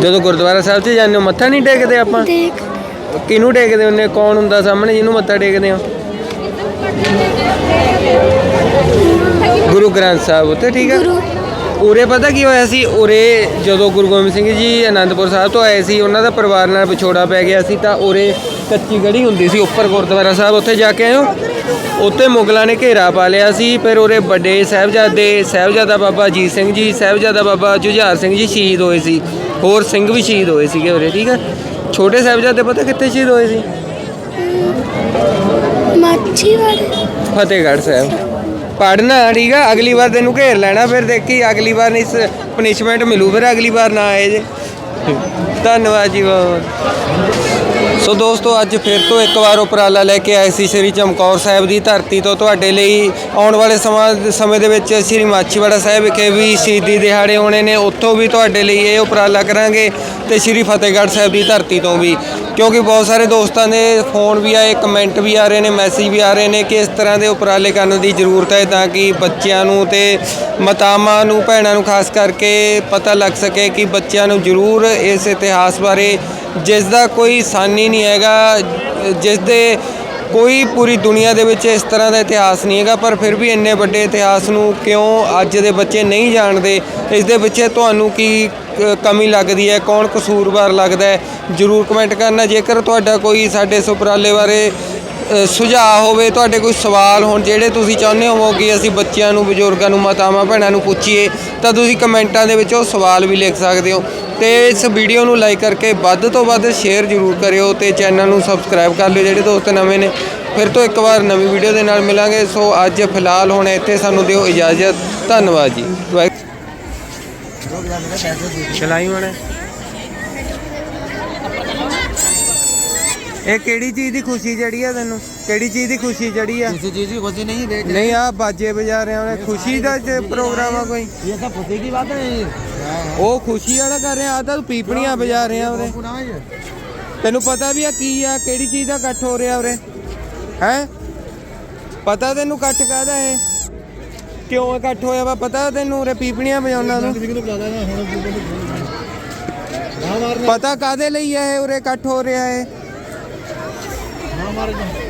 ਜਦੋਂ ਗੁਰਦੁਆਰਾ ਸਾਹਿਬ 'ਚ ਜਾਂਦੇ ਹੋ ਮੱਥਾ ਨਹੀਂ ਟੇਕਦੇ ਆਪਾਂ? ਦੇਖ ਕਿਹਨੂੰ ਟੇਕਦੇ ਹੁੰਦੇ ਹੋ? ਕੌਣ ਹੁੰਦਾ ਸਾਹਮਣੇ ਜਿਹਨੂੰ ਮੱਥਾ ਟੇਕਦੇ ਹੋ? ਗੁਰੂ ਗ੍ਰੰਥ ਸਾਹਿਬ ਉੱਤੇ ਠੀਕ ਹੈ ਗੁਰੂ ਉਰੇ ਪਤਾ ਕੀ ਹੋਇਆ ਸੀ? ਉਰੇ ਜਦੋਂ ਗੁਰੂ ਗੋਬਿੰਦ ਸਿੰਘ ਜੀ ਆਨੰਦਪੁਰ ਸਾਹਿਬ ਤੋਂ ਆਏ ਸੀ ਉਹਨਾਂ ਦਾ ਪਰਿਵਾਰ ਨਾਲ ਵਿਛੋੜਾ ਪੈ ਗਿਆ ਸੀ ਤਾਂ ਉਰੇ ਕੱਚੀ ਗੜੀ ਹੁੰਦੀ ਸੀ ਉੱਪਰ ਗੁਰਦੁਆਰਾ ਸਾਹਿਬ ਉੱਥੇ ਜਾ ਕੇ ਹੋ ਉੱਤੇ ਮੁਗਲਾਂ ਨੇ ਘੇਰਾ ਪਾ ਲਿਆ ਸੀ ਫਿਰ ਉਰੇ ਵੱਡੇ ਸਾਹਿਬਜ਼ਾਦੇ ਸਾਹਿਬਜ਼ਾਦਾ ਬਾਬਾ ਅਜੀਤ ਸਿੰਘ ਜੀ ਸਾਹਿਬਜ਼ਾਦਾ ਬਾਬਾ ਜੁਝਾਰ ਸਿੰਘ ਜੀ ਸ਼ਹੀਦ ਹੋਏ ਸੀ ਹੋਰ ਸਿੰਘ ਵੀ ਸ਼ਹੀਦ ਹੋਏ ਸੀਗੇ ਉਰੇ ਠੀਕ ਹੈ ਛੋਟੇ ਸਾਹਿਬਜ਼ਾਦੇ ਪਤਾ ਕਿੱਥੇ ਸ਼ਹੀਦ ਹੋਏ ਸੀ? ਮਾਛੀਵਾੜੇ। ਫਤਿਹਗੜ੍ਹ ਸਾਹਿਬ। ਪੜਨਾ ਠੀਕ ਆ? ਅਗਲੀ ਵਾਰ ਤੈਨੂੰ ਘੇਰ ਲੈਣਾ ਫਿਰ ਦੇਖੀ ਅਗਲੀ ਵਾਰ ਨਹੀਂ ਪਨਿਸ਼ਮੈਂਟ ਮਿਲੂ ਫਿਰ ਅਗਲੀ ਵਾਰ ਨਾ ਆਏ ਜੇ। ਧੰਨਵਾਦ ਜੀ ਬਹੁਤ। ਸੋ ਦੋਸਤੋ, ਅੱਜ ਫਿਰ ਤੋਂ ਇੱਕ ਵਾਰ ਉਪਰਾਲਾ ਲੈ ਕੇ ਆਏ ਸੀ ਸ੍ਰੀ ਚਮਕੌਰ ਸਾਹਿਬ ਦੀ ਧਰਤੀ ਤੋਂ। ਤੁਹਾਡੇ ਲਈ ਆਉਣ ਵਾਲੇ ਸਮਾਂ ਸਮੇਂ ਦੇ ਵਿੱਚ ਸ੍ਰੀ ਮਾਛੀਵਾੜਾ ਸਾਹਿਬ ਵਿਖੇ ਵੀ ਸ਼ਹੀਦੀ ਦਿਹਾੜੇ ਹੋਣੇ ਨੇ। ਉੱਥੋਂ ਵੀ ਤੁਹਾਡੇ ਲਈ ਇਹ ਉਪਰਾਲਾ ਕਰਾਂਗੇ ਤੇ ਸ੍ਰੀ ਫਤਿਹਗੜ੍ਹ ਸਾਹਿਬ ਦੀ ਧਰਤੀ ਤੋਂ ਵੀ। ਕਿਉਂਕਿ ਬਹੁਤ ਸਾਰੇ ਦੋਸਤਾਂ ਦੇ ਫੋਨ ਵੀ ਆਏ ਕਮੈਂਟ ਵੀ ਆ ਰਹੇ ਨੇ ਮੈਸੇਜ ਵੀ ਆ ਰਹੇ ਨੇ ਕਿ ਇਸ ਤਰ੍ਹਾਂ ਦੇ ਉਪਰਾਲੇ ਕਰਨ ਦੀ ਜ਼ਰੂਰਤ ਹੈ ਤਾਂ ਕਿ ਬੱਚਿਆਂ ਨੂੰ ਤੇ ਮਾਤਾਵਾਂ ਨੂੰ, ਭੈਣਾਂ ਨੂੰ ਖਾਸ ਕਰਕੇ ਪਤਾ ਲੱਗ ਸਕੇ ਕਿ ਬੱਚਿਆਂ ਨੂੰ ਜ਼ਰੂਰ ਇਸ ਇਤਿਹਾਸ ਬਾਰੇ ਜਿਸ ਦਾ ਕੋਈ ਸਾਨੀ ਨਹੀਂ ਹੈਗਾ ਜਿਸ ਦੇ ਕੋਈ ਪੂਰੀ ਦੁਨੀਆ ਦੇ ਵਿੱਚ ਇਸ ਤਰ੍ਹਾਂ ਦਾ ਇਤਿਹਾਸ ਨਹੀਂ ਹੈਗਾ, ਪਰ ਫਿਰ ਵੀ ਇੰਨੇ ਵੱਡੇ ਇਤਿਹਾਸ ਨੂੰ ਕਿਉਂ ਅੱਜ ਦੇ ਬੱਚੇ ਨਹੀਂ ਜਾਣਦੇ? ਇਸ ਦੇ ਪਿੱਛੇ ਤੁਹਾਨੂੰ ਕੀ ਕਮੀ ਲੱਗਦੀ ਹੈ? ਕੌਣ ਕਸੂਰਵਾਰ ਲੱਗਦਾ ਹੈ? ਜਰੂਰ ਕਮੈਂਟ ਕਰਨਾ। ਜੇਕਰ ਤੁਹਾਡਾ ਕੋਈ ਸਾਡੇ ਸੁਪਰਾਲੇ ਬਾਰੇ ਸੁਝਾਅ ਹੋਵੇ, ਤੁਹਾਡੇ ਕੋਈ ਸਵਾਲ ਹੋਣ, ਜਿਹੜੇ ਤੁਸੀਂ ਚਾਹੁੰਦੇ ਹੋ ਕਿ ਅਸੀਂ ਬੱਚਿਆਂ ਨੂੰ, ਬਜ਼ੁਰਗਾਂ ਨੂੰ, ਮਾਤਾਵਾਂ, ਭੈਣਾਂ ਨੂੰ ਪੁੱਛੀਏ, ਤਾਂ ਤੁਸੀਂ ਕਮੈਂਟਾਂ ਦੇ ਵਿੱਚ ਉਹ ਸਵਾਲ ਵੀ ਲਿਖ ਸਕਦੇ ਹੋ। ਤੇ ਇਸ ਵੀਡੀਓ ਨੂੰ ਲਾਈਕ ਕਰਕੇ ਵੱਧ ਤੋਂ ਵੱਧ ਸ਼ੇਅਰ ਜ਼ਰੂਰ ਕਰਿਓ ਤੇ ਚੈਨਲ ਨੂੰ ਸਬਸਕ੍ਰਾਈਬ ਕਰ ਲਿਓ, ਜਿਹੜੇ ਦੋਸਤ ਨਵੇਂ ਨੇ। ਫਿਰ ਤੋਂ ਇੱਕ ਵਾਰ ਨਵੀਂ ਵੀਡੀਓ ਦੇ ਨਾਲ ਮਿਲਾਂਗੇ। ਸੋ ਅੱਜ ਫਿਲਹਾਲ ਹੁਣ ਇੱਥੇ ਸਾਨੂੰ ਦਿਓ ਇਜਾਜ਼ਤ। ਧੰਨਵਾਦ ਜੀ। ਚਲਾਈ ਮਣੇ ਇਹ ਕਿਹੜੀ ਚੀਜ਼ ਦੀ ਖੁਸ਼ੀ ਜੜੀ ਆ ਤੈਨੂੰ ਕਿਹੜੀ ਚੀਜ਼ ਦੀ ਖੁਸ਼ੀ ਜੜੀ ਆ किसी चीज़ की खुशी नहीं देख ਨਹੀਂ ਆ ਬਾਜੇ ਵਜਾ ਰਹੇ ਉਹਨੇ ਖੁਸ਼ੀ ਦਾ ਤੇ ਪ੍ਰੋਗਰਾਮ ਆ ਕੋਈ ये सब खुशी की बात है ਉਹ ਖੁਸ਼ੀ ਵਾਲਾ ਕਰ ਰਿਹਾ ਆ ਤਾਂ ਤੂੰ ਪੀਪਣੀਆਂ ਵਜਾ ਰਿਹਾ ਉਹਦੇ ਤੈਨੂੰ ਪਤਾ ਵੀ ਆ ਕੀ ਆ ਕਿਹੜੀ ਚੀਜ਼ ਦਾ ਇਕੱਠ ਹੋ ਰਿਹਾ ਉਰੇ ਹੈ ਪਤਾ ਤੈਨੂੰ ਇਕੱਠ ਕਾਹਦਾ ਇਹ ਕਿਉਂ ਇਕੱਠ ਹੋਇਆ ਵਾ ਪਤਾ ਤੈਨੂੰ ਉਰੇ ਪੀਪਣੀਆਂ ਵਜਾਉਣਾ ਤੂੰ ਪਤਾ ਕਾਦੇ ਲਈ ਹੈ ਇਹ ਉਰੇ ਇਕੱਠ ਹੋ ਰਿਹਾ ਹੈ മാറിയിട്ടുണ്ട്.